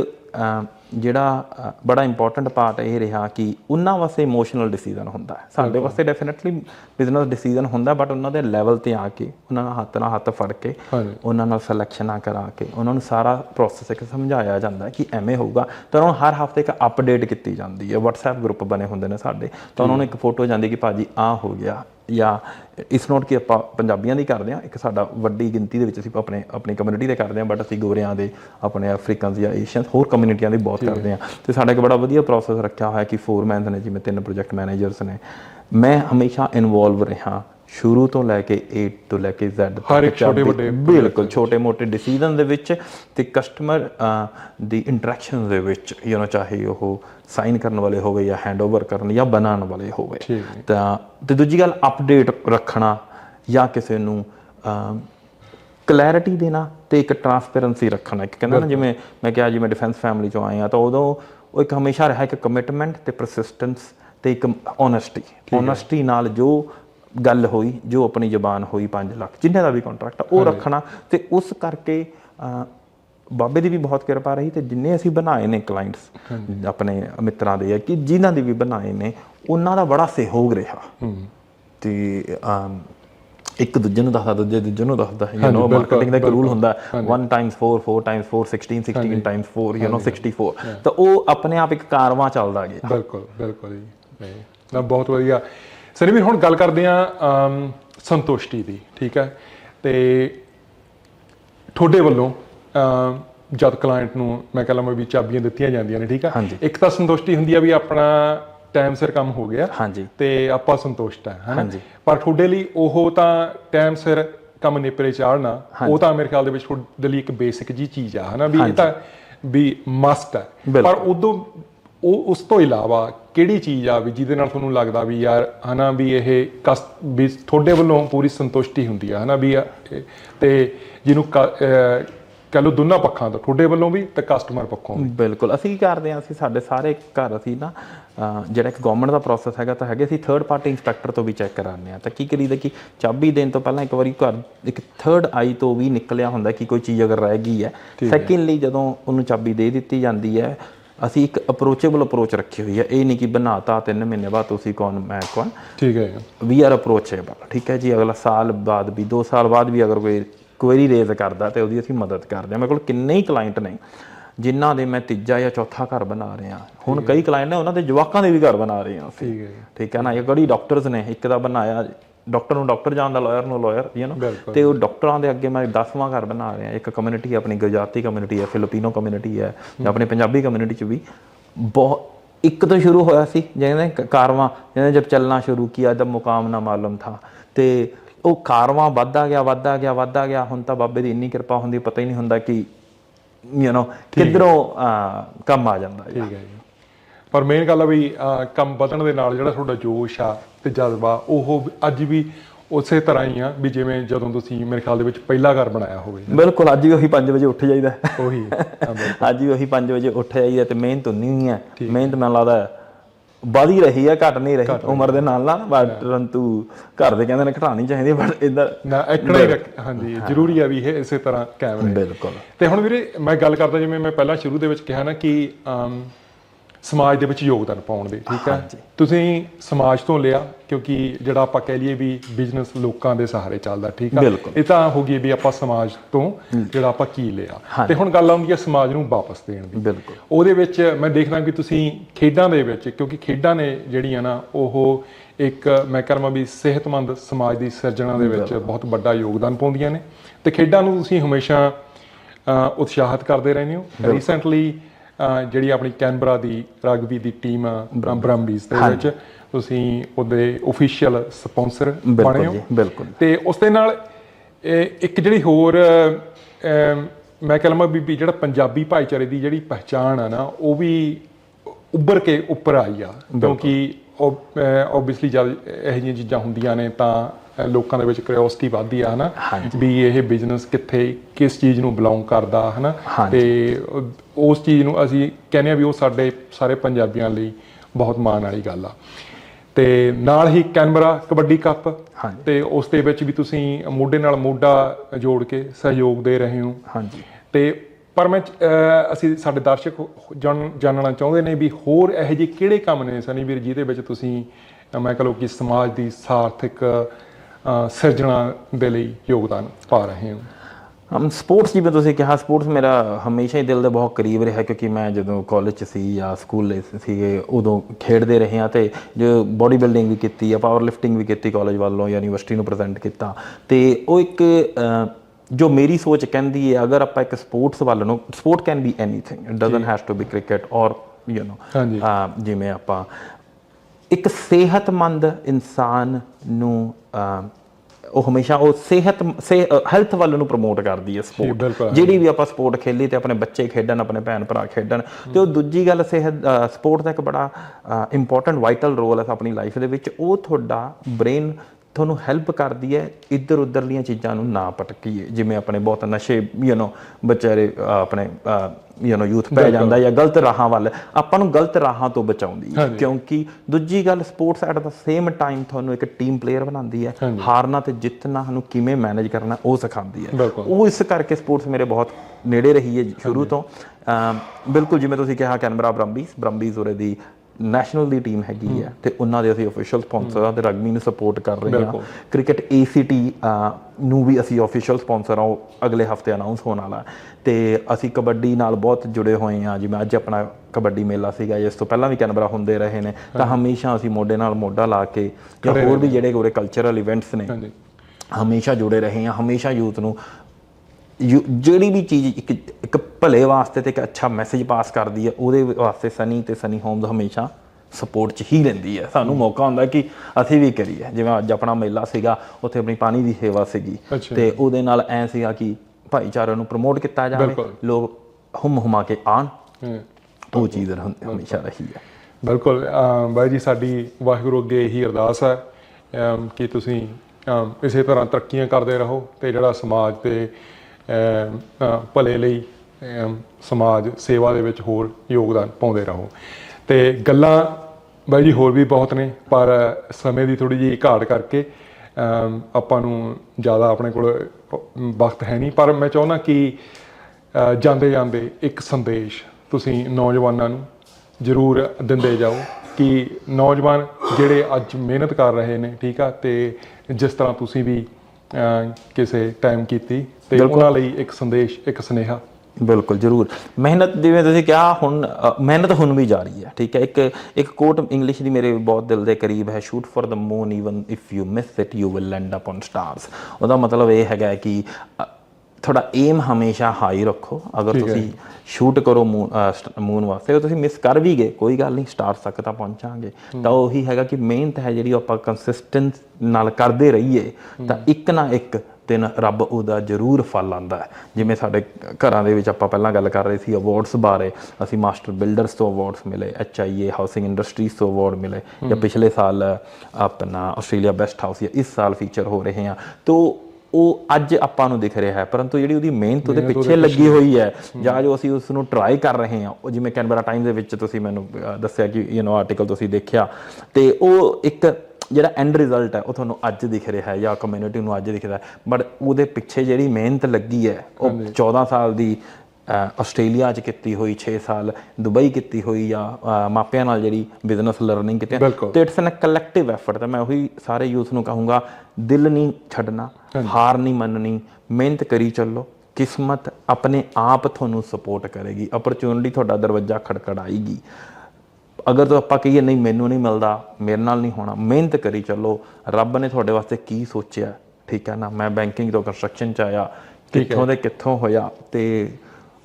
ਜਿਹੜਾ ਬੜਾ ਇੰਪੋਰਟੈਂਟ ਪਾਰਟ ਇਹ ਰਿਹਾ ਕਿ ਉਹਨਾਂ ਵਾਸਤੇ ਇਮੋਸ਼ਨਲ ਡਿਸੀਜਨ ਹੁੰਦਾ ਹੈ। ਸਾਡੇ ਵਾਸਤੇ ਡੈਫੀਨਿਟਲੀ ਬਿਜ਼ਨਸ ਡਿਸੀਜਨ ਹੁੰਦਾ ਬਟ ਉਹਨਾਂ ਦੇ ਲੈਵਲ ਤੇ ਆ ਕੇ ਉਹਨਾਂ ਨਾਲ ਹੱਥ ਨਾਲ ਹੱਥ ਫੜ ਕੇ ਉਹਨਾਂ ਨਾਲ ਸਿਲੈਕਸ਼ਨਾਂ ਕਰਾ ਕੇ ਉਹਨਾਂ ਨੂੰ ਸਾਰਾ ਪ੍ਰੋਸੈਸ ਇੱਕ ਸਮਝਾਇਆ ਜਾਂਦਾ ਕਿ ਐਵੇਂ ਹੋਊਗਾ। ਤਾਂ ਉਹਨਾਂ ਹਰ ਹਫ਼ਤੇ ਇੱਕ ਅਪਡੇਟ ਕੀਤੀ ਜਾਂਦੀ ਹੈ। WhatsApp ਗਰੁੱਪ ਬਣੇ ਹੁੰਦੇ ਨੇ ਸਾਡੇ। ਤਾਂ ਉਹਨਾਂ ਨੂੰ ਇੱਕ ਫੋਟੋ ਜਾਂਦੀ ਕਿ ਭਾਜੀ ਆ ਹੋ ਗਿਆ ਜਾਂ ਇਸ ਨੋਟ ਕਿ ਆਪਾਂ ਪੰਜਾਬੀਆਂ ਦੀ ਕਰਦੇ ਆ ਇੱਕ ਸਾਡਾ ਵੱਡੀ ਗਿਣਤੀ ਦੇ ਵਿੱਚ ਅਸੀਂ ਆਪਣੇ ਆਪਣੀ ਕਮਿਊਨਿਟੀ ਦੇ ਕਰਦੇ ਆ ਬਟ ਅਸੀਂ ਗੋਰਿਆਂ ਦੇ ਆਪਣੇ ਅਫਰੀਕਨਸ ਜਾਂ ਏਸ਼ੀਅਨਸ ਹੋਰ ਕਮਿਊਨਿਟੀਆਂ ਦੇ ਬਹੁਤ ਕਰਦੇ ਆ ਤੇ ਸਾਡਾ ਇੱਕ ਬੜਾ ਵਧੀਆ ਪ੍ਰੋਸੈਸ ਰੱਖਿਆ ਹੋਇਆ ਕਿ ਫੋਰਮੈਨਸ ਨੇ ਜਿਵੇਂ ਤਿੰਨ ਪ੍ਰੋਜੈਕਟ ਮੈਨੇਜਰਸ ਨੇ। ਮੈਂ ਹਮੇਸ਼ਾ ਇਨਵੋਲਵ ਰਿਹਾ ਸ਼ੁਰੂ ਤੋਂ ਲੈ ਕੇ A ਤੋਂ ਲੈ ਕੇ Z ਤੱਕ ਹਰ ਇੱਕ ਛੋਟੇ ਵੱਡੇ ਬਿਲਕੁਲ ਛੋਟੇ ਮੋਟੇ ਡਿਸੀਜਨ ਦੇ ਵਿੱਚ ਤੇ ਕਸਟਮਰ ਦੀ ਇੰਟਰੈਕਸ਼ਨ ਦੇ ਵਿੱਚ ਯੂ نو ਚਾਹੇ ਉਹ ਸਾਈਨ ਕਰਨ ਵਾਲੇ ਹੋਵੇ ਜਾਂ ਹੈਂਡਓਵਰ ਕਰਨ ਜਾਂ ਬਣਾਉਣ ਵਾਲੇ ਹੋਵੇ। ਤਾਂ ਤੇ ਦੂਜੀ ਗੱਲ ਅਪਡੇਟ ਰੱਖਣਾ ਜਾਂ ਕਿਸੇ ਨੂੰ ਕਲੈਰਿਟੀ ਦੇਣਾ ਤੇ ਇੱਕ ਟਰਾਂਸਪੇਰੈਂਸੀ ਰੱਖਣਾ। ਇੱਕ ਕਹਿੰਦਾ ਨਾ ਜਿਵੇਂ ਮੈਂ ਕਿਹਾ ਜਿਵੇਂ ਡਿਫੈਂਸ ਫੈਮਿਲੀ ਚੋਂ ਆਏ ਆ ਤਾਂ ਉਦੋਂ ਉਹ ਇੱਕ ਹਮੇਸ਼ਾ ਰਿਹਾ ਇੱਕ ਕਮਿਟਮੈਂਟ ਤੇ ਪਰਸਿਸਟੈਂਸ ਤੇ ਇੱਕ ਓਨੈਸਟੀ ਓਨੈਸਟੀ ਨਾਲ ਜੋ ਗੱਲ ਹੋਈ ਜੋ ਆਪਣੀ ਜ਼ਬਾਨ ਹੋਈ 5 ਲੱਖ ਜਿੰਨੇ ਦਾ ਵੀ ਕੰਟਰੈਕਟ ਉਹ ਰੱਖਣਾ ਤੇ ਉਸ ਕਰਕੇ ਬਾਬੇ ਦੀ ਵੀ ਬਹੁਤ ਕਿਰਪਾ ਰਹੀ ਤੇ ਜਿੰਨੇ ਅਸੀਂ ਬਣਾਏ ਨੇ ਕਲਾਇੰਟਸ ਆਪਣੇ ਮਿੱਤਰਾਂ ਦੇ ਆ ਕਿ ਜਿਨ੍ਹਾਂ ਦੇ ਵੀ ਬਣਾਏ ਨੇ ਉਹਨਾਂ ਦਾ ਬੜਾ ਸਹਿਯੋਗ ਰਿਹਾ ਤੇ ਅਮ, ਇੱਕ ਦੂਜੇ ਨੂੰ ਦੱਸਦਾ ਦੂਜੇ ਦੂਜੇ ਨੂੰ ਦੱਸਦਾ ਯੂ نو ਮਾਰਕੀਟਿੰਗ ਦਾ ਇੱਕ ਰੂਲ ਹੁੰਦਾ 1 times 4 4 times 4 16 16 times 4 you know 64 ਤਾਂ ਉਹ ਆਪਣੇ ਆਪ ਇੱਕ ਕਾਰਵਾਂ ਚੱਲਦਾ ਗਿਆ ਬਿਲਕੁਲ ਬਿਲਕੁਲ ਜੀ ਨਹੀਂ ਨਾ ਬਹੁਤ ਵਧੀਆ ਸਨੀ ਵੀਰ ਹੁਣ ਗੱਲ ਕਰਦੇ ਆ ਸੰਤੁਸ਼ਟੀ ਦੀ ਠੀਕ ਹੈ ਤੇ ਤੁਹਾਡੇ ਵੱਲੋਂ ਅਮ, ਜਦ ਕਲਾਇੰਟ ਨੂੰ ਮੈਂ ਕਹਾਂ ਮੈਂ ਵੀ ਚਾਬੀਆਂ ਦਿੱਤੀਆਂ ਜਾਂਦੀਆਂ ਨੇ ਠੀਕ ਹਾਂਜੀ। ਇੱਕ ਤਾਂ ਸੰਤੁਸ਼ਟੀ ਹੁੰਦੀ ਆ ਵੀ ਆਪਣਾ ਟਾਈਮ ਸਿਰ ਕੰਮ ਹੋ ਗਿਆ ਹਾਂਜੀ। ਤੇ ਆਪਾਂ ਸੰਤੁਸ਼ਟ ਹੈ ਹਨਾ? ਹਾਂਜੀ। ਪਰ ਤੁਹਾਡੇ ਲਈ ਉਹ ਤਾਂ ਟਾਈਮ ਸਿਰ ਕੰਮ ਨੇਪਰੇ ਚਾੜਨਾ ਉਹ ਤਾਂ ਮੇਰੇ ਖਿਆਲ ਦੇ ਵਿੱਚ ਤੁਹਾਡੇ ਲਈ ਇੱਕ ਬੇਸਿਕ ਜੀ ਚੀਜ਼ ਆ ਹਨਾ? ਵੀ ਇਹ ਤਾਂ ਵੀ ਮਸਟ ਹੈ। ਪਰ ਉਦੋਂ ਉਹ ਉਸ ਤੋਂ ਇਲਾਵਾ ਕਿਹੜੀ ਚੀਜ਼ ਆ ਵੀ ਜਿਹਦੇ ਨਾਲ ਤੁਹਾਨੂੰ ਲੱਗਦਾ ਵੀ ਯਾਰ ਹਨਾ ਵੀ ਇਹ ਕਸ ਵੀ ਤੁਹਾਡੇ ਵੱਲੋਂ ਪੂਰੀ ਸੰਤੁਸ਼ਟੀ ਹੁੰਦੀ ਆ ਹਨਾ? ਵੀ ਤੇ ਜਿਹਨੂੰ ਕਹਿ ਲਓ ਦੋਨਾਂ ਪੱਖਾਂ ਤੋਂ ਤੁਹਾਡੇ ਵੱਲੋਂ ਵੀ ਤੇ ਕਸਟਮਰ ਪੱਖੋਂ ਵੀ। ਬਿਲਕੁਲ ਅਸੀਂ ਕੀ ਕਰਦੇ ਹਾਂ ਅਸੀਂ ਸਾਡੇ ਸਾਰੇ ਘਰ ਅਸੀਂ ਨਾ ਅਹ, ਜਿਹੜਾ ਇੱਕ ਗਵਰਨਮੈਂਟ ਦਾ ਪ੍ਰੋਸੈਸ ਹੈਗਾ ਤਾਂ ਹੈਗੇ ਅਸੀਂ ਥਰਡ ਪਾਰਟੀ ਇੰਸਪੈਕਟਰ ਤੋਂ ਵੀ ਚੈੱਕ ਕਰਾਉਂਦੇ ਆ ਤਾਂ ਕੀ ਕਰੀਦਾ ਕਿ ਚਾਬੀ ਦੇਣ ਤੋਂ ਪਹਿਲਾਂ ਇੱਕ ਵਾਰੀ ਘਰ ਇੱਕ ਥਰਡ ਆਈ ਤੋਂ ਵੀ ਨਿਕਲਿਆ ਹੁੰਦਾ ਕਿ ਕੋਈ ਚੀਜ਼ ਅਗਰ ਰਹਿ ਗਈ ਹੈ। ਸੈਕੰਡਲੀ ਜਦੋਂ ਉਹਨੂੰ ਚਾਬੀ ਦੇ ਦਿੱਤੀ ਜਾਂਦੀ ਹੈ ਅਸੀਂ ਇੱਕ ਅਪਰੋਚੇਬਲ ਅਪਰੋਚ ਰੱਖੀ ਹੋਈ ਹੈ। ਇਹ ਨਹੀਂ ਕਿ ਬਣਾਤਾ 3 ਮਹੀਨੇ ਬਾਅਦ ਤੁਸੀਂ ਕੌਣ ਮੈਂ ਕੌਣ। ਠੀਕ ਹੈ। ਵੀ ਆਰ ਅਪਰੋਚੇਬਲ ਠੀਕ ਹੈ ਜੀ। ਅਗਲਾ ਸਾਲ ਬਾਅਦ ਵੀ 2 ਸਾਲ ਬਾਅਦ ਵੀ ਅਗਰ ਕੋਈ ਕੁਐਰੀ ਰੇਜ਼ ਕਰਦਾ ਤੇ ਉਹਦੀ ਅਸੀਂ ਮਦਦ ਕਰਦੇ ਹਾਂ। ਮੇਰੇ ਕੋਲ ਕਿੰਨੇ ਹੀ ਕਲਾਇੰਟ ਨੇ ਜਿਨ੍ਹਾਂ ਦੇ ਮੈਂ ਤੀਜਾ ਜਾਂ ਚੌਥਾ ਘਰ ਬਣਾ ਰਿਹਾ। ਹੁਣ ਕਈ ਕਲਾਇੰਟ ਨੇ ਉਹਨਾਂ ਦੇ ਜਵਾਕਾਂ ਦੇ ਵੀ ਘਰ ਬਣਾ ਰਹੇ ਹਾਂ ਠੀਕ ਹੈ। ਠੀਕ ਹੈ ਨਾ ਇਹ ਕੜੀ ਡਾਕਟਰਸ ਨੇ ਇੱਕ ਦਾ ਬਣਾਇਆ ਡਾਕਟਰ ਨੂੰ ਡਾਕਟਰ ਜਾਣਦਾ ਲਾਇਰ ਨੂੰ ਲਾਇਰ ਯੂ نو। ਤੇ ਉਹ ਡਾਕਟਰਾਂ ਦੇ ਅੱਗੇ ਮੈਂ 10ਵਾਂ ਘਰ ਬਣਾ ਰਿਹਾ। ਇੱਕ ਕਮਿਊਨਿਟੀ ਆਪਣੀ ਗੁਜਰਾਤੀ ਕਮਿਊਨਿਟੀ ਹੈ ਫਿਲੀਪੀਨੋ ਕਮਿਊਨਿਟੀ ਹੈ ਜਾਂ ਆਪਣੇ ਪੰਜਾਬੀ ਕਮਿਊਨਿਟੀ ਚ ਵੀ। ਬਹੁਤ ਇੱਕ ਤੋਂ ਸ਼ੁਰੂ ਹੋਇਆ ਸੀ ਜਿਹਨੇ ਕਾਰਵਾਂ ਜਿਹਨੇ ਜਦ ਚੱਲਣਾ ਸ਼ੁਰੂ ਕੀਤਾ ਜਦ ਮੁਕਾਮ ਨਾ ਮਾਲੂਮ ਥਾ। ਤੇ ਉਹ ਕਾਰਵਾਂ ਵੱਧਦਾ ਗਿਆ ਵੱਧਦਾ ਗਿਆ ਵੱਧਦਾ ਗਿਆ। ਹੁਣ ਤਾਂ ਬਾਬੇ ਦੀ ਇੰਨੀ ਕਿਰਪਾ ਹੁੰਦੀ ਪਤਾ ਹੀ ਨਹੀਂ ਹੁੰਦਾ ਕਿ ਯੂ نو ਕਿੱਧਰੋਂ ਕੰਮ ਆ ਜਾਂਦਾ ਠੀਕ ਹੈ ਜੀ। ਪਰ ਮੇਨ ਗੱਲ ਆ ਵੀ ਕੰਮ ਵਧਣ ਦੇ ਨਾਲ ਜਿਹੜਾ ਤੁਹਾਡਾ ਜੋਸ਼ ਆ ਤੇ ਜਜ਼ਬਾ ਉਹ ਅੱਜ ਵੀ ਉਸੇ ਤਰ੍ਹਾਂ ਹੀ ਆ ਵੀ ਜਿਵੇਂ ਜਦੋਂ ਤੁਸੀਂ ਮੇਰੇ ਖਿਆਲ ਦੇ ਵਿੱਚ ਪਹਿਲਾ ਘਰ ਬਣਾਇਆ ਹੋਵੇ। ਬਿਲਕੁਲ ਅੱਜ ਵੀ ਉਹੀ 5 ਵਜੇ ਉੱਠ ਜਾਈਦਾ। ਉਹੀ। ਅੱਜ ਵੀ ਉਹੀ 5 ਵਜੇ ਉੱਠ ਜਾਈਦਾ ਤੇ ਮਿਹਨਤ ਉਨੀ ਹੀ ਹੈ। ਮਿਹਨਤ ਮੈਨੂੰ ਲੱਗਦਾ ਵਧ ਹੀ ਰਹੀ ਹੈ ਘਟ ਨਹੀਂ ਰਹੀ। ਉਮਰ ਦੇ ਨਾਲ ਨਾਲ ਬਟ ਪਰੰਤੂ ਘਰ ਦੇ ਕਹਿੰਦੇ ਨੇ ਘਟਾਣੀ ਚਾਹੀਦੀ ਬਟ ਇਧਰ ਨਾ ਇਕਣਾ ਹੀ ਹਾਂਜੀ ਜ਼ਰੂਰੀ ਆ ਵੀ ਇਹ ਇਸੇ ਤਰ੍ਹਾਂ ਕਾਇਮ ਰਹੇ ਬਿਲਕੁਲ। ਤੇ ਹੁਣ ਵੀਰੇ ਮੈਂ ਗੱਲ ਕਰਦਾ ਜਿਵੇਂ ਮੈਂ ਪਹਿਲਾਂ ਸ਼ੁਰੂ ਦੇ ਵਿੱਚ ਕਿਹਾ ਨਾ ਕਿ ਸਮਾਜ ਦੇ ਵਿੱਚ ਯੋਗਦਾਨ ਪਾਉਣ ਦੇ ਠੀਕ ਹੈ? ਤੁਸੀਂ ਸਮਾਜ ਤੋਂ ਲਿਆ ਕਿਉਂਕਿ ਜਿਹੜਾ ਆਪਾਂ ਕਹਿ ਲਈਏ ਵੀ ਬਿਜ਼ਨਸ ਲੋਕਾਂ ਦੇ ਸਹਾਰੇ ਚੱਲਦਾ ਠੀਕ ਆ। ਇਹ ਤਾਂ ਹੋ ਗਈ ਵੀ ਆਪਾਂ ਸਮਾਜ ਤੋਂ ਜਿਹੜਾ ਆਪਾਂ ਕੀ ਲਿਆ। ਤੇ ਹੁਣ ਗੱਲ ਆਉਂਦੀ ਹੈ ਸਮਾਜ ਨੂੰ ਵਾਪਸ ਦੇਣ ਦੀ। ਬਿਲਕੁਲ। ਉਹਦੇ ਵਿੱਚ ਮੈਂ ਦੇਖਦਾ ਕਿ ਤੁਸੀਂ ਖੇਡਾਂ ਦੇ ਵਿੱਚ ਕਿਉਂਕਿ ਖੇਡਾਂ ਨੇ ਜਿਹੜੀਆਂ ਨਾ ਉਹ ਇੱਕ ਮੈਂ ਕਹਾਂ ਵੀ ਸਿਹਤਮੰਦ ਸਮਾਜ ਦੀ ਸਿਰਜਣਾ ਦੇ ਵਿੱਚ ਬਹੁਤ ਵੱਡਾ ਯੋਗਦਾਨ ਪਾਉਂਦੀਆਂ ਨੇ। ਤੇ ਖੇਡਾਂ ਨੂੰ ਤੁਸੀਂ ਹਮੇਸ਼ਾ ਉਤਸ਼ਾਹਿਤ ਕਰਦੇ ਰਹਿੰਦੇ ਹੋ। ਰੀਸੈਂਟਲੀ ਜਿਹੜੀ ਆਪਣੀ ਕੈਨਬਰਾ ਦੀ ਰਗਬੀ ਦੀ ਟੀਮ ਆ ਬ੍ਰਹਮਬੀਸ ਦੇ ਵਿੱਚ ਤੁਸੀਂ ਉਹਦੇ ਅਫੀਸ਼ੀਅਲ ਸਪਾਂਸਰ ਬਣੇ ਹੋ। ਬਿਲਕੁਲ। ਤੇ ਉਸ ਦੇ ਨਾਲ ਇੱਕ ਜਿਹੜੀ ਹੋਰ ਮੈਂ ਕਹਾਂ ਵੀ ਵੀ ਜਿਹੜਾ ਪੰਜਾਬੀ ਭਾਈਚਾਰੇ ਦੀ ਜਿਹੜੀ ਪਹਿਚਾਣ ਆ ਨਾ ਉਹ ਵੀ ਉੱਭਰ ਕੇ ਉੱਪਰ ਆਈ ਆ। ਕਿਉਂਕਿ ਆਬਵੀਅਸਲੀ ਜਦ ਇਹੋ ਜਿਹੀਆਂ ਚੀਜ਼ਾਂ ਹੁੰਦੀਆਂ ਨੇ ਤਾਂ ਲੋਕਾਂ ਦੇ ਵਿੱਚ ਕਿਉਰਿਓਸਿਟੀ ਵੱਧਦੀ ਆ ਹਨਾ? ਵੀ ਇਹ ਬਿਜ਼ਨਸ ਕਿੱਥੇ ਕਿਸ ਚੀਜ਼ ਨੂੰ ਬਿਲੋਂਗ ਕਰਦਾ ਹਨਾ। ਤੇ ਉਸ ਚੀਜ਼ ਨੂੰ ਅਸੀਂ ਕਹਿੰਦੇ ਆ ਵੀ ਉਹ ਸਾਡੇ ਸਾਰੇ ਪੰਜਾਬੀਆਂ ਲਈ ਬਹੁਤ ਮਾਣ ਵਾਲੀ ਗੱਲ ਆ। ਤੇ ਨਾਲ ਹੀ ਕੈਨਬਰਾ ਕਬੱਡੀ ਕੱਪ ਹਾਂਜੀ। ਤੇ ਉਸ ਦੇ ਵਿੱਚ ਵੀ ਤੁਸੀਂ ਮੋਢੇ ਨਾਲ ਮੋਢਾ ਜੋੜ ਕੇ ਸਹਿਯੋਗ ਦੇ ਰਹੇ ਹੋ। ਹਾਂਜੀ। ਤੇ ਪਰ ਮੈਂ ਅਸੀਂ ਸਾਡੇ ਦਰਸ਼ਕ ਜਾਣਨਾ ਚਾਹੁੰਦੇ ਨੇ ਵੀ ਹੋਰ ਇਹੋ ਜਿਹੇ ਕਿਹੜੇ ਕੰਮ ਨੇ ਸਨੀ ਵੀਰ ਜਿਹਦੇ ਵਿੱਚ ਤੁਸੀਂ ਮੈਂ ਕਹਾਂ ਕਿ ਸਮਾਜ ਦੀ ਸਾਰਥਿਕ ਸਿਰਜਣਾ ਦੇ ਲਈ ਯੋਗਦਾਨ ਪਾ ਰਹੇ ਹੋ ਹਮ ਸਪੋਰਟਸ ਜਿਵੇਂ ਤੁਸੀਂ ਕਿਹਾ ਸਪੋਰਟਸ ਮੇਰਾ ਹਮੇਸ਼ਾ ਹੀ ਦਿਲ ਦੇ ਬਹੁਤ ਕਰੀਬ ਰਿਹਾ ਕਿਉਂਕਿ ਮੈਂ ਜਦੋਂ ਕਾਲਜ 'ਚ ਸੀ ਜਾਂ ਸਕੂਲ ਸੀਗੇ ਉਦੋਂ ਖੇਡਦੇ ਰਹੇ ਹਾਂ ਤੇ ਜੋ ਬਾਡੀ ਬਿਲਡਿੰਗ ਵੀ ਕੀਤੀ ਆ ਪਾਵਰ ਲਿਫਟਿੰਗ ਵੀ ਕੀਤੀ ਕਾਲਜ ਵੱਲੋਂ ਯੂਨੀਵਰਸਿਟੀ ਨੂੰ ਪ੍ਰੈਜ਼ੈਂਟ ਕੀਤਾ ਤੇ ਉਹ ਇੱਕ ਜੋ ਮੇਰੀ ਸੋਚ ਕਹਿੰਦੀ ਹੈ ਅਗਰ ਆਪਾਂ ਇੱਕ ਸਪੋਰਟਸ ਵੱਲ ਨੂੰ sport can be anything it doesn't have to be cricket or you know ਹਾਂਜੀ। ਜਿਵੇਂ ਆਪਾਂ ਇੱਕ ਸਿਹਤਮੰਦ ਇਨਸਾਨ ਨੂੰ ਉਹ ਹਮੇਸ਼ਾ ਉਹ ਸਿਹਤ ਹੈਲਥ ਵੱਲ ਨੂੰ ਪ੍ਰਮੋਟ ਕਰਦੀ ਹੈ। ਸਪੋਰਟ ਜਿਹੜੀ ਵੀ ਆਪਾਂ ਸਪੋਰਟ ਖੇਲੀ ਤੇ ਆਪਣੇ ਬੱਚੇ ਖੇਡਣ ਆਪਣੇ ਭੈਣ ਭਰਾ ਖੇਡਣ ਤੇ ਉਹ ਦੂਜੀ ਗੱਲ ਸਿਹਤ ਸਪੋਰਟ ਦਾ ਇੱਕ ਬੜਾ ਇੰਪੋਰਟੈਂਟ ਵਾਈਟਲ ਰੋਲ ਹੈ ਆਪਣੀ ਲਾਈਫ ਦੇ ਵਿੱਚ ਉਹ ਤੁਹਾਡਾ ਬ੍ਰੇਨ ਤੁਹਾਨੂੰ ਹੈਲਪ ਕਰਦੀ ਹੈ ਇੱਧਰ ਉੱਧਰਲੀਆਂ ਚੀਜ਼ਾਂ ਨੂੰ ਨਾ ਭਟਕੀਏ ਜਿਵੇਂ ਆਪਣੇ ਬਹੁਤ ਨਸ਼ੇ ਯੂ نو ਵਿਚਾਰੇ ਅਹ, ਆਪਣੇ ਯੂ نو ਯੂਥ ਪੈ ਜਾਂਦਾ ਜਾਂ ਗਲਤ ਰਾਹਾਂ ਵੱਲ ਆਪਾਂ ਨੂੰ ਗਲਤ ਰਾਹਾਂ ਤੋਂ ਬਚਾਉਂਦੀ ਹੈ ਕਿਉਂਕਿ ਦੂਜੀ ਗੱਲ sports at the same time ਤੁਹਾਨੂੰ ਇੱਕ ਟੀਮ ਪਲੇਅਰ ਬਣਾਉਂਦੀ ਹੈ ਹਾਰਨਾ ਤੇ ਜਿੱਤਣਾ ਨੂੰ ਕਿਵੇਂ ਮੈਨੇਜ ਕਰਨਾ ਉਹ ਸਿਖਾਉਂਦੀ ਹੈ ਬਿਲਕੁਲ। ਉਹ ਇਸ ਕਰਕੇ ਸਪੋਰਟਸ ਮੇਰੇ ਬਹੁਤ ਨੇੜੇ ਰਹੀ ਹੈ ਸ਼ੁਰੂ ਤੋਂ ਅਮ ਬਿਲਕੁਲ ਜਿਵੇਂ ਤੁਸੀਂ ਕਿਹਾ ਕੈਨਬਰਾ ਬ੍ਰੰਬੀਸ ਬ੍ਰੰਬੀਸ ਉਰੇ ਦੀ ਨੈਸ਼ਨਲ ਦੀ ਟੀਮ ਹੈਗੀ ਹੈ। ਤੇ ਉਹਨਾਂ ਦੇ ਅਸੀਂ ਅਫੀਸ਼ੀਅਲ ਸਪਾਂਸਰ ਆ ਤੇ ਰਗਬੀ ਨੂੰ ਸਪੋਰਟ ਕਰ ਰਹੇ ਹਾਂ ਕ੍ਰਿਕਟ ਅ, ਨੂੰ ਵੀ ਅਸੀਂ ਅਫੀਸ਼ੀਅਲ ਸਪਾਂਸਰ ਆ ਉਹ ਅਗਲੇ ਹਫ਼ਤੇ ਅਨਾਉਂਸ ਹੋਣ ਵਾਲਾ। ਤੇ ਅਸੀਂ ਕਬੱਡੀ ਨਾਲ ਬਹੁਤ ਜੁੜੇ ਹੋਏ ਹਾਂ ਜਿਵੇਂ ਅੱਜ ਆਪਣਾ ਕਬੱਡੀ ਮੇਲਾ ਸੀਗਾ ਇਸ ਤੋਂ ਪਹਿਲਾਂ ਵੀ ਕੈਨਬਰਾ ਹੁੰਦੇ ਰਹੇ ਨੇ ਤਾਂ ਹਮੇਸ਼ਾ ਅਸੀਂ ਮੋਢੇ ਨਾਲ ਮੋਢਾ ਲਾ ਕੇ ਜਾਂ ਹੋਰ ਵੀ ਜਿਹੜੇ ਉਰੇ ਕਲਚਰਲ ਇਵੈਂਟਸ ਨੇ ਹਮੇਸ਼ਾ ਜੁੜੇ ਰਹੇ ਹਾਂ ਹਮੇਸ਼ਾ ਯੂਥ ਨੂੰ ਜਿਹੜੀ ਵੀ ਚੀਜ਼ ਇੱਕ ਇੱਕ ਭਲੇ ਵਾਸਤੇ ਤੇ ਇੱਕ ਅੱਛਾ ਮੈਸੇਜ ਪਾਸ ਕਰਦੀ ਹੈ ਉਹਦੇ ਵਾਸਤੇ ਸਨੀ ਤੇ ਸਨੀ ਹੋਮਸ ਹਮੇਸ਼ਾ ਸਪੋਰਟ 'ਚ ਹੀ ਰਹਿੰਦੀ ਹੈ। ਸਾਨੂੰ ਮੌਕਾ ਹੁੰਦਾ ਕਿ ਅਸੀਂ ਵੀ ਕਰੀਏ। ਜਿਵੇਂ ਅੱਜ ਆਪਣਾ ਮੇਲਾ ਸੀਗਾ ਉੱਥੇ ਆਪਣੀ ਪਾਣੀ ਦੀ ਸੇਵਾ ਸੀਗੀ। ਤੇ ਉਹਦੇ ਨਾਲ ਐ ਸੀਗਾ ਕਿ ਭਾਈਚਾਰੇ ਨੂੰ ਪ੍ਰਮੋਟ ਕੀਤਾ ਜਾਵੇ। ਲੋਕ ਹੁਮ ਹੁਮਾ ਕੇ ਆਣ। ਉਹ ਚੀਜ਼ ਹਮੇਸ਼ਾ ਰਹੀ ਹੈ। ਬਿਲਕੁਲ। ਬਾਈ ਜੀ ਸਾਡੀ ਵਾਹਿਗੁਰੂ ਅੱਗੇ ਇਹੀ ਅਰਦਾਸ ਹੈ ਕਿ ਤੁਸੀਂ ਇਸੇ ਤਰ੍ਹਾਂ ਤਰੱਕੀਆਂ ਕਰਦੇ ਰਹੋ ਤੇ ਜਿਹੜਾ ਸਮਾਜ ਤੇ ਭਲੇ ਲਈ ਸਮਾਜ ਸੇਵਾ ਦੇ ਵਿੱਚ ਹੋਰ ਯੋਗਦਾਨ ਪਾਉਂਦੇ ਰਹੋ। ਤੇ ਗੱਲਾਂ ਬਾਈ ਜੀ ਹੋਰ ਵੀ ਬਹੁਤ ਨੇ, ਪਰ ਸਮੇਂ ਦੀ ਥੋੜੀ ਜਿਹੀ ਘਾਟ ਕਰਕੇ ਆਪਾਂ ਨੂੰ ਜ਼ਿਆਦਾ ਆਪਣੇ ਕੋਲ ਵਕਤ ਹੈ ਨਹੀਂ। ਪਰ ਮੈਂ ਚਾਹੁੰਦਾ ਕਿ ਜਾਂਦੇ ਜਾਂਦੇ ਇੱਕ ਸੰਦੇਸ਼ ਤੁਸੀਂ ਨੌਜਵਾਨਾਂ ਨੂੰ ਜ਼ਰੂਰ ਦਿੰਦੇ ਜਾਓ ਕਿ ਨੌਜਵਾਨ ਜਿਹੜੇ ਅੱਜ ਮਿਹਨਤ ਕਰ ਰਹੇ ਨੇ, ਠੀਕ ਆ, ਤੇ ਜਿਸ ਤਰ੍ਹਾਂ ਤੁਸੀਂ ਵੀ ਕਿਸੇ ਟਾਈਮ ਕੀਤੀ ਤੇ ਉਹਨਾਂ ਲਈ ਇੱਕ ਸੰਦੇਸ਼ ਇੱਕ ਸੁਨੇਹਾ। ਬਿਲਕੁਲ ਜ਼ਰੂਰ। ਮਿਹਨਤ ਜਿਵੇਂ ਤੁਸੀਂ ਕਿਹਾ ਹੁਣ ਮਿਹਨਤ ਹੁਣ ਵੀ ਜਾਰੀ ਹੈ ਠੀਕ ਹੈ? ਇੱਕ ਇੱਕ ਕੋਟ ਇੰਗਲਿਸ਼ ਦੀ ਮੇਰੇ ਬਹੁਤ ਦਿਲ ਦੇ ਕਰੀਬ ਹੈ shoot for the moon even if you miss it you will land up on stars ਉਹਦਾ ਮਤਲਬ ਇਹ ਹੈਗਾ ਕਿ ਤੁਹਾਡਾ ਏਮ ਹਮੇਸ਼ਾ ਹਾਈ ਰੱਖੋ। ਅਗਰ ਤੁਸੀਂ ਸ਼ੂਟ ਕਰੋ ਮੂਨ ਵਾਸਤੇ ਤੁਸੀਂ ਮਿਸ ਕਰ ਵੀ ਗਏ ਕੋਈ ਗੱਲ ਨਹੀਂ ਸਟਾਰਸ ਤੱਕ ਤਾਂ ਪਹੁੰਚਾਂਗੇ। ਤਾਂ ਉਹੀ ਹੈਗਾ ਕਿ ਮਿਹਨਤ ਹੈ ਜਿਹੜੀ ਆਪਾਂ ਕੰਸਿਸਟੈਂਟ ਨਾਲ ਕਰਦੇ ਰਹੀਏ ਤਾਂ ਇੱਕ ਨਾ ਇੱਕ ਦਿਨ ਰੱਬ ਉਹਦਾ ਜ਼ਰੂਰ ਫਲ ਆਂਦਾ ਹੈ। ਜਿਵੇਂ ਸਾਡੇ ਘਰਾਂ ਦੇ ਵਿੱਚ ਆਪਾਂ ਪਹਿਲਾਂ ਗੱਲ ਕਰ ਰਹੇ ਸੀ ਅਵਾਰਡਸ ਬਾਰੇ ਅਸੀਂ ਮਾਸਟਰ ਬਿਲਡਰਸ ਤੋਂ ਅਵਾਰਡਸ ਮਿਲੇ ਐਚਆਈਏ ਹਾਊਸਿੰਗ ਇੰਡਸਟਰੀਜ਼ ਤੋਂ ਅਵਾਰਡ ਮਿਲੇ ਜਾਂ ਪਿਛਲੇ ਸਾਲ ਆਪਣਾ ਆਸਟ੍ਰੇਲੀਆ ਬੈਸਟ ਹਾਊਸ ਜਾਂ ਇਸ ਸਾਲ ਫੀਚਰ ਹੋ ਰਹੇ ਹਾਂ ਤੋ ਉਹ ਅੱਜ ਆਪਾਂ ਨੂੰ ਦਿਖ ਰਿਹਾ ਹੈ ਪਰੰਤੂ ਜਿਹੜੀ ਉਹਦੀ ਮਿਹਨਤ ਉਹਦੇ ਪਿੱਛੇ ਲੱਗੀ ਹੋਈ ਹੈ ਜਾਂ ਜੋ ਅਸੀਂ ਉਸ ਨੂੰ ਟਰਾਈ ਕਰ ਰਹੇ ਹਾਂ ਉਹ ਜਿਵੇਂ ਕੈਨਬਰਾ ਟਾਈਮ ਦੇ ਵਿੱਚ ਤੁਸੀਂ ਮੈਨੂੰ ਦੱਸਿਆ ਕਿ ਯੂ نو ਆਰਟੀਕਲ ਤੁਸੀਂ ਦੇਖਿਆ ਤੇ ਉਹ ਇੱਕ ਜਿਹੜਾ ਐਂਡ ਰਿਜ਼ਲਟ ਹੈ ਉਹ ਤੁਹਾਨੂੰ ਅੱਜ ਦਿਖ ਰਿਹਾ ਹੈ ਜਾਂ ਕਮਿਊਨਿਟੀ ਨੂੰ ਅੱਜ ਦਿਖਦਾ ਹੈ ਬਟ ਉਹਦੇ ਪਿੱਛੇ ਜਿਹੜੀ ਮਿਹਨਤ ਲੱਗੀ ਹੈ ਉਹ 14 ਸਾਲ ਦੀ ਆਸਟ੍ਰੇਲੀਆ 'ਚ ਕੀਤੀ ਹੋਈ 6 ਸਾਲ ਦੁਬਈ ਕੀਤੀ ਹੋਈ ਜਾਂ ਮਾਪਿਆਂ ਨਾਲ ਜਿਹੜੀ ਬਿਜ਼ਨਸ ਲਰਨਿੰਗ ਕੀਤੀ। ਤੇ ਇਟਸ ਐਨ ਕਲੈਕਟਿਵ ਐਫਰਟ ਤਾਂ ਮੈਂ ਉਹੀ ਸਾਰੇ ਯੂਥ ਨੂੰ ਕਹੂੰਗਾ ਦਿਲ ਨਹੀਂ ਛੱਡਣਾ ਹਾਰ ਨਹੀਂ ਮੰਨਣੀ ਮਿਹਨਤ ਕਰੀ ਚੱਲੋ ਕਿਸਮਤ ਆਪਣੇ ਆਪ ਤੁਹਾਨੂੰ ਸਪੋਰਟ ਕਰੇਗੀ ਅਪਰਚੂਨਿਟੀ ਤੁਹਾਡਾ ਦਰਵਾਜ਼ਾ ਖੜਖੜਾਏਗੀ। ਅਗਰ ਤਾਂ ਆਪਾਂ ਕਹੀਏ ਨਹੀਂ ਮੈਨੂੰ ਨਹੀਂ ਮਿਲਦਾ ਮੇਰੇ ਨਾਲ ਨਹੀਂ ਹੋਣਾ ਮਿਹਨਤ ਕਰੀ ਚੱਲੋ ਰੱਬ ਨੇ ਤੁਹਾਡੇ ਵਾਸਤੇ ਕੀ ਸੋਚਿਆ ਠੀਕ ਹੈ ਨਾ ਮੈਂ ਬੈਂਕਿੰਗ ਤੋਂ ਕੰਸਟਰਕਸ਼ਨ ਚ ਆਇਆ ਕਿੱਥੋਂ ਦੇ ਕਿੱਥੋਂ ਹੋਇਆ ਤੇ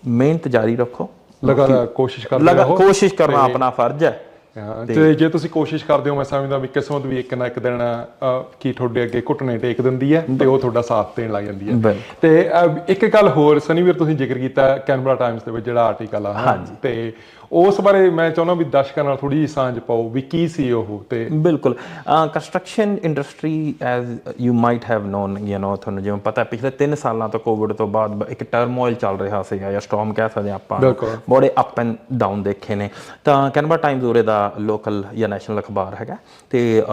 ਮਿਹਨਤ ਜਾਰੀ ਰੱਖੋ। ਲਗਾਤਾਰ ਕੋਸ਼ਿਸ਼ ਕਰਦੇ ਲਗਾ ਰਹੋ। ਕੋਸ਼ਿਸ਼ ਕਰਨਾ ਆਪਣਾ ਫਰਜ਼ ਹੈ। ਹਾਂ, ਤੇ ਜੇ ਤੁਸੀਂ ਕੋਸ਼ਿਸ਼ ਕਰਦੇ ਹੋ ਮੈਂ ਸਮਝਦਾ ਵੀ ਕਿਸਮਤ ਵੀ ਇੱਕ ਨਾ ਇੱਕ ਦਿਨ ਅਹ, ਕੀ ਤੁਹਾਡੇ ਅੱਗੇ ਘੁੱਟਣੇ ਟੇਕ ਦਿੰਦੀ ਹੈ ਤੇ ਉਹ ਤੁਹਾਡਾ ਸਾਥ ਦੇਣ ਲੱਗ ਜਾਂਦੀ ਹੈ। ਬਿਲਕੁਲ। ਤੇ ਅਹ, ਇੱਕ ਗੱਲ ਹੋਰ ਸਨੀਵੀਰ ਤੁਸੀਂ ਜ਼ਿਕਰ ਕੀਤਾ ਕੈਨਬਰਾ ਟਾਈਮਸ ਦੇ ਵਿੱਚ ਜਿਹੜਾ ਆਰਟੀਕਲ ਆ ਤੇ ਉਸ ਬਾਰੇ ਮੈਂ ਚਾਹੁੰਦਾ ਵੀ ਦਰਸ਼ਕਾਂ ਨਾਲ ਥੋੜੀ ਜਿਹੀ ਸਾਂਝ ਪਾਓ ਵੀ ਕੀ ਸੀ ਉਹ ਤੇ ਬਿਲਕੁਲ। Construction industry as you might have known you know ਤੁਹਾਨੂੰ ਜਿਵੇਂ ਪਤਾ ਪਿਛਲੇ 3 ਸਾਲਾਂ ਤੋਂ ਕੋਵਿਡ ਤੋਂ ਬਾਅਦ ਇੱਕ ਟਰਮੋਇਲ ਚੱਲ ਰਿਹਾ ਸੀਗਾ ਜਾਂ ਸਟਾਰਮ ਕਹਿ ਸਕਦੇ ਆਪਾਂ। ਬਿਲਕੁਲ। ਬੜੇ ਅਪ ਐਂਡ ਡਾਊਨ ਦੇਖੇ ਨੇ। ਤਾਂ ਕੈਨਬਰਾ ਟਾਈਮਜ਼ ਉਰੇ ਦਾ ਲੋਕਲ ਜਾਂ ਨੈਸ਼ਨਲ ਅਖਬਾਰ ਹੈਗਾ। ਤੇ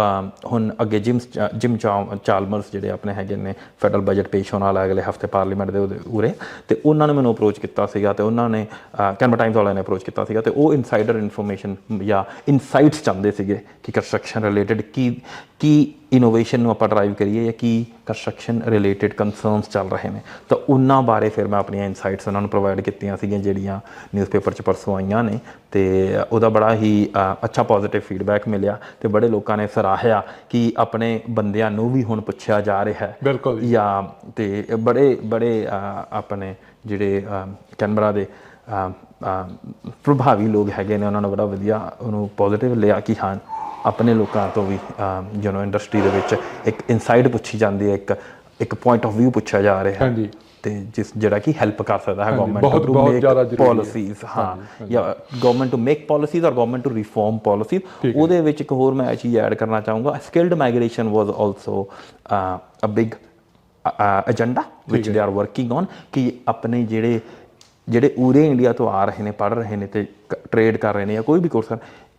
ਹੁਣ ਅੱਗੇ ਜਿਮ ਜਿਮ ਚਾਲਮਰਸ ਜਿਹੜੇ ਆਪਣੇ ਹੈਗੇ ਨੇ ਫੈਡਰਲ ਬਜਟ ਪੇਸ਼ ਹੋਣ ਵਾਲਾ ਅਗਲੇ ਹਫ਼ਤੇ ਪਾਰਲੀਮੈਂਟ ਦੇ ਉਰੇ। ਤੇ ਉਹਨਾਂ ਨੇ ਮੈਨੂੰ ਅਪਰੋਚ ਕੀਤਾ ਸੀਗਾ ਤੇ ਉਹਨਾਂ ਨੇ ਕੈਨਬਰਾ ਟਾਈਮਜ਼ ਵਾਲਿਆਂ ਨੇ ਅਪਰੋਚ ਕੀਤਾ ਸੀਗਾ ਤੇ ਉਹ ਇਨਸਾਈਡਰ ਇਨਫੋਰਮੇਸ਼ਨ ਜਾਂ ਇਨਸਾਈਟਸ ਚਾਹੁੰਦੇ ਸੀਗੇ ਕਿ ਕੰਸਟਰਕਸ਼ਨ ਰਿਲੇਟਡ ਕੀ ਕੀ ਇਨੋਵੇਸ਼ਨ ਨੂੰ ਆਪਾਂ ਡਰਾਈਵ ਕਰੀਏ ਜਾਂ ਕੀ ਕੰਸਟਰਕਸ਼ਨ ਰਿਲੇਟਡ ਕਨਸਰਨਸ ਚੱਲ ਰਹੇ ਨੇ ਤਾਂ ਉਹਨਾਂ ਬਾਰੇ ਫਿਰ ਮੈਂ ਆਪਣੀਆਂ ਇਨਸਾਈਟਸ ਉਹਨਾਂ ਨੂੰ ਪ੍ਰੋਵਾਈਡ ਕੀਤੀਆਂ ਸੀਗੀਆਂ ਜਿਹੜੀਆਂ ਨਿਊਜ਼ਪੇਪਰ 'ਚ ਪਰਸੋਂ ਆਈਆਂ ਨੇ ਤੇ ਉਹਦਾ ਬੜਾ ਹੀ ਅੱਛਾ ਪੋਜ਼ਿਟਿਵ ਫੀਡਬੈਕ ਮਿਲਿਆ ਤੇ ਬੜੇ ਲੋਕਾਂ ਨੇ ਸਰਾਹਿਆ ਕਿ ਆਪਣੇ ਬੰਦਿਆਂ ਨੂੰ ਵੀ ਹੁਣ ਪੁੱਛਿਆ ਜਾ ਰਿਹਾ ਹੈ ਬਿਲਕੁਲ ਜੀ। ਤੇ ਬੜੇ ਬੜੇ ਆਪਣੇ ਜਿਹੜੇ ਕੈਨਬਰਾ ਦੇ ਪ੍ਰਭਾਵੀ ਲੋਕ ਹੈਗੇ ਨੇ ਉਹਨਾਂ ਨੇ ਬੜਾ ਵਧੀਆ ਉਹਨੂੰ ਪੋਜ਼ਿਟਿਵ ਲਿਆ ਕਿ ਹਾਂ ਆਪਣੇ ਲੋਕਾਂ ਤੋਂ ਵੀ ਯੂ نو ਇੰਡਸਟਰੀ ਦੇ ਵਿੱਚ ਇੱਕ ਇਨਸਾਈਡ ਪੁੱਛੀ ਜਾਂਦੀ ਹੈ ਇੱਕ ਇੱਕ ਪੁਆਇੰਟ ਆਫ View ਪੁੱਛਿਆ ਜਾ ਰਿਹਾ ਹੈ। ਹਾਂਜੀ। ਤੇ ਜਿਸ ਜਿਹੜਾ ਕਿ ਹੈਲਪ ਕਰ ਸਕਦਾ ਹੈ ਗਵਰਨਮੈਂਟ ਟੂ ਮੇਕ। ਪਾਲਿਸੀਜ਼ ਹਾਂ। ਜਾਂ government to make policies or government to reform policies ਉਹਦੇ ਵਿੱਚ ਇੱਕ ਹੋਰ ਮੈਂ ਇਹ ਚੀਜ਼ ਐਡ ਕਰਨਾ ਚਾਹੂੰਗਾ skilled migration was also a big agenda which they are working on ਕਿ ਆਪਣੇ ਜਿਹੜੇ ਜਿਹੜੇ ਉਰੇ ਇੰਡੀਆ ਤੋਂ ਆ ਰਹੇ ਨੇ ਪੜ ਰਹੇ ਨੇ ਤੇ ਟ੍ਰੇਡ ਕਰ ਰਹੇ ਨੇ ਜਾਂ ਕੋਈ ਵੀ ਕੋਰਸ ਕਰ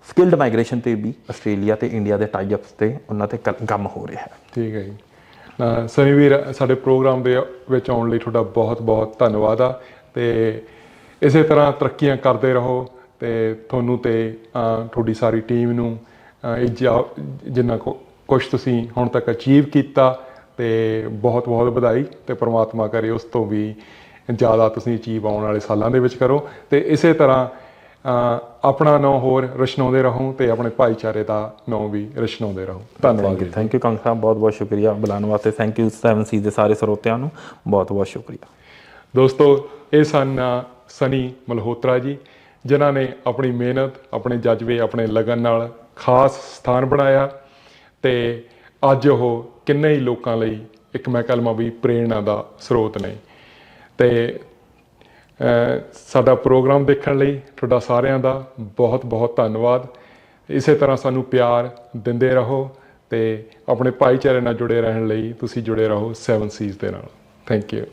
ਸਕਿਲਡ ਮਾਈਗ੍ਰੇਸ਼ਨ ਤੇ ਵੀ ਆਸਟ੍ਰੇਲੀਆ ਤੇ ਇੰਡੀਆ ਦੇ ਟਾਈ ਅਪਸ ਤੇ ਉਹਨਾਂ ਤੇ ਕ- ਕੰਮ ਹੋ ਰਿਹਾ ਹੈ। ਠੀਕ ਹੈ ਜੀ। ਅਹ ਸਨੀ ਵੀਰ ਸਾਡੇ ਪ੍ਰੋਗਰਾਮ ਦੇ ਵਿੱਚ ਆਉਣ ਲਈ ਤੁਹਾਡਾ ਬਹੁਤ ਬਹੁਤ ਧੰਨਵਾਦ ਆ ਤੇ ਇਸੇ ਤਰ੍ਹਾਂ ਤਰੱਕੀਆਂ ਕਰਦੇ ਰਹੋ ਤੇ ਤੁਹਾਨੂੰ ਤੇ ਤੁਹਾਡੀ ਸਾਰੀ ਟੀਮ ਨੂੰ ਅਹ, ਜਿੰਨਾ ਕੁ ਕੁਛ ਤੁਸੀਂ ਹੁਣ ਤੱਕ ਅਚੀਵ ਕੀਤਾ ਤੇ ਬਹੁਤ ਬਹੁਤ ਵਧਾਈ ਤੇ ਪ੍ਰਮਾਤਮਾ ਕਰੇ ਉਸ ਤੋਂ ਵੀ ਜ਼ਿਆਦਾ ਤੁਸੀਂ ਅਚੀਵ ਆਉਣ ਵਾਲੇ ਸਾਲਾਂ ਦੇ ਵਿੱਚ ਕਰੋ ਤੇ ਇਸੇ ਤਰ੍ਹਾਂ ਆਪਣਾ ਨਾਂ ਹੋਰ ਰਚਨਾਉਂਦੇ ਰਹੋ ਤੇ ਆਪਣੇ ਭਾਈਚਾਰੇ ਦਾ ਨਾਂ ਵੀ ਰਚਨਾਉਂਦੇ ਰਹੋ। ਧੰਨਵਾਦ ਜੀ। ਥੈਂਕ ਯੂ ਕੰਗ ਸਾਹਿਬ ਬਹੁਤ ਬਹੁਤ ਸ਼ੁਕਰੀਆ ਬੁਲਾਉਣ ਵਾਸਤੇ। ਥੈਂਕ ਯੂ 7 ਸੀ ਦੇ ਸਾਰੇ ਸਰੋਤਿਆਂ ਨੂੰ। ਬਹੁਤ ਬਹੁਤ ਸ਼ੁਕਰੀਆ। ਦੋਸਤੋ ਇਹ ਸਨ ਸਨੀ ਮਲਹੋਤਰਾ ਜੀ ਜਿਨ੍ਹਾਂ ਨੇ ਆਪਣੀ ਮਿਹਨਤ ਆਪਣੇ ਜਜ਼ਬੇ ਆਪਣੇ ਲਗਨ ਨਾਲ ਖਾਸ ਸਥਾਨ ਬਣਾਇਆ ਤੇ ਅੱਜ ਉਹ ਕਿੰਨੇ ਹੀ ਲੋਕਾਂ ਲਈ ਇੱਕ ਮੈਂ ਕਲਮਾ ਵੀ ਪ੍ਰੇਰਣਾ ਦਾ ਸਰੋਤ ਨੇ। ਤੇ ਸਾਡਾ ਪ੍ਰੋਗਰਾਮ ਦੇਖਣ ਲਈ ਤੁਹਾਡਾ ਸਾਰਿਆਂ ਦਾ ਬਹੁਤ ਬਹੁਤ ਧੰਨਵਾਦ। ਇਸੇ ਤਰ੍ਹਾਂ ਸਾਨੂੰ ਪਿਆਰ ਦਿੰਦੇ ਰਹੋ ਤੇ ਆਪਣੇ ਭਾਈਚਾਰੇ ਨਾਲ ਜੁੜੇ ਰਹਿਣ ਲਈ ਤੁਸੀਂ ਜੁੜੇ ਰਹੋ 7 ਸੀਜ਼ ਦੇ ਨਾਲ। Thank you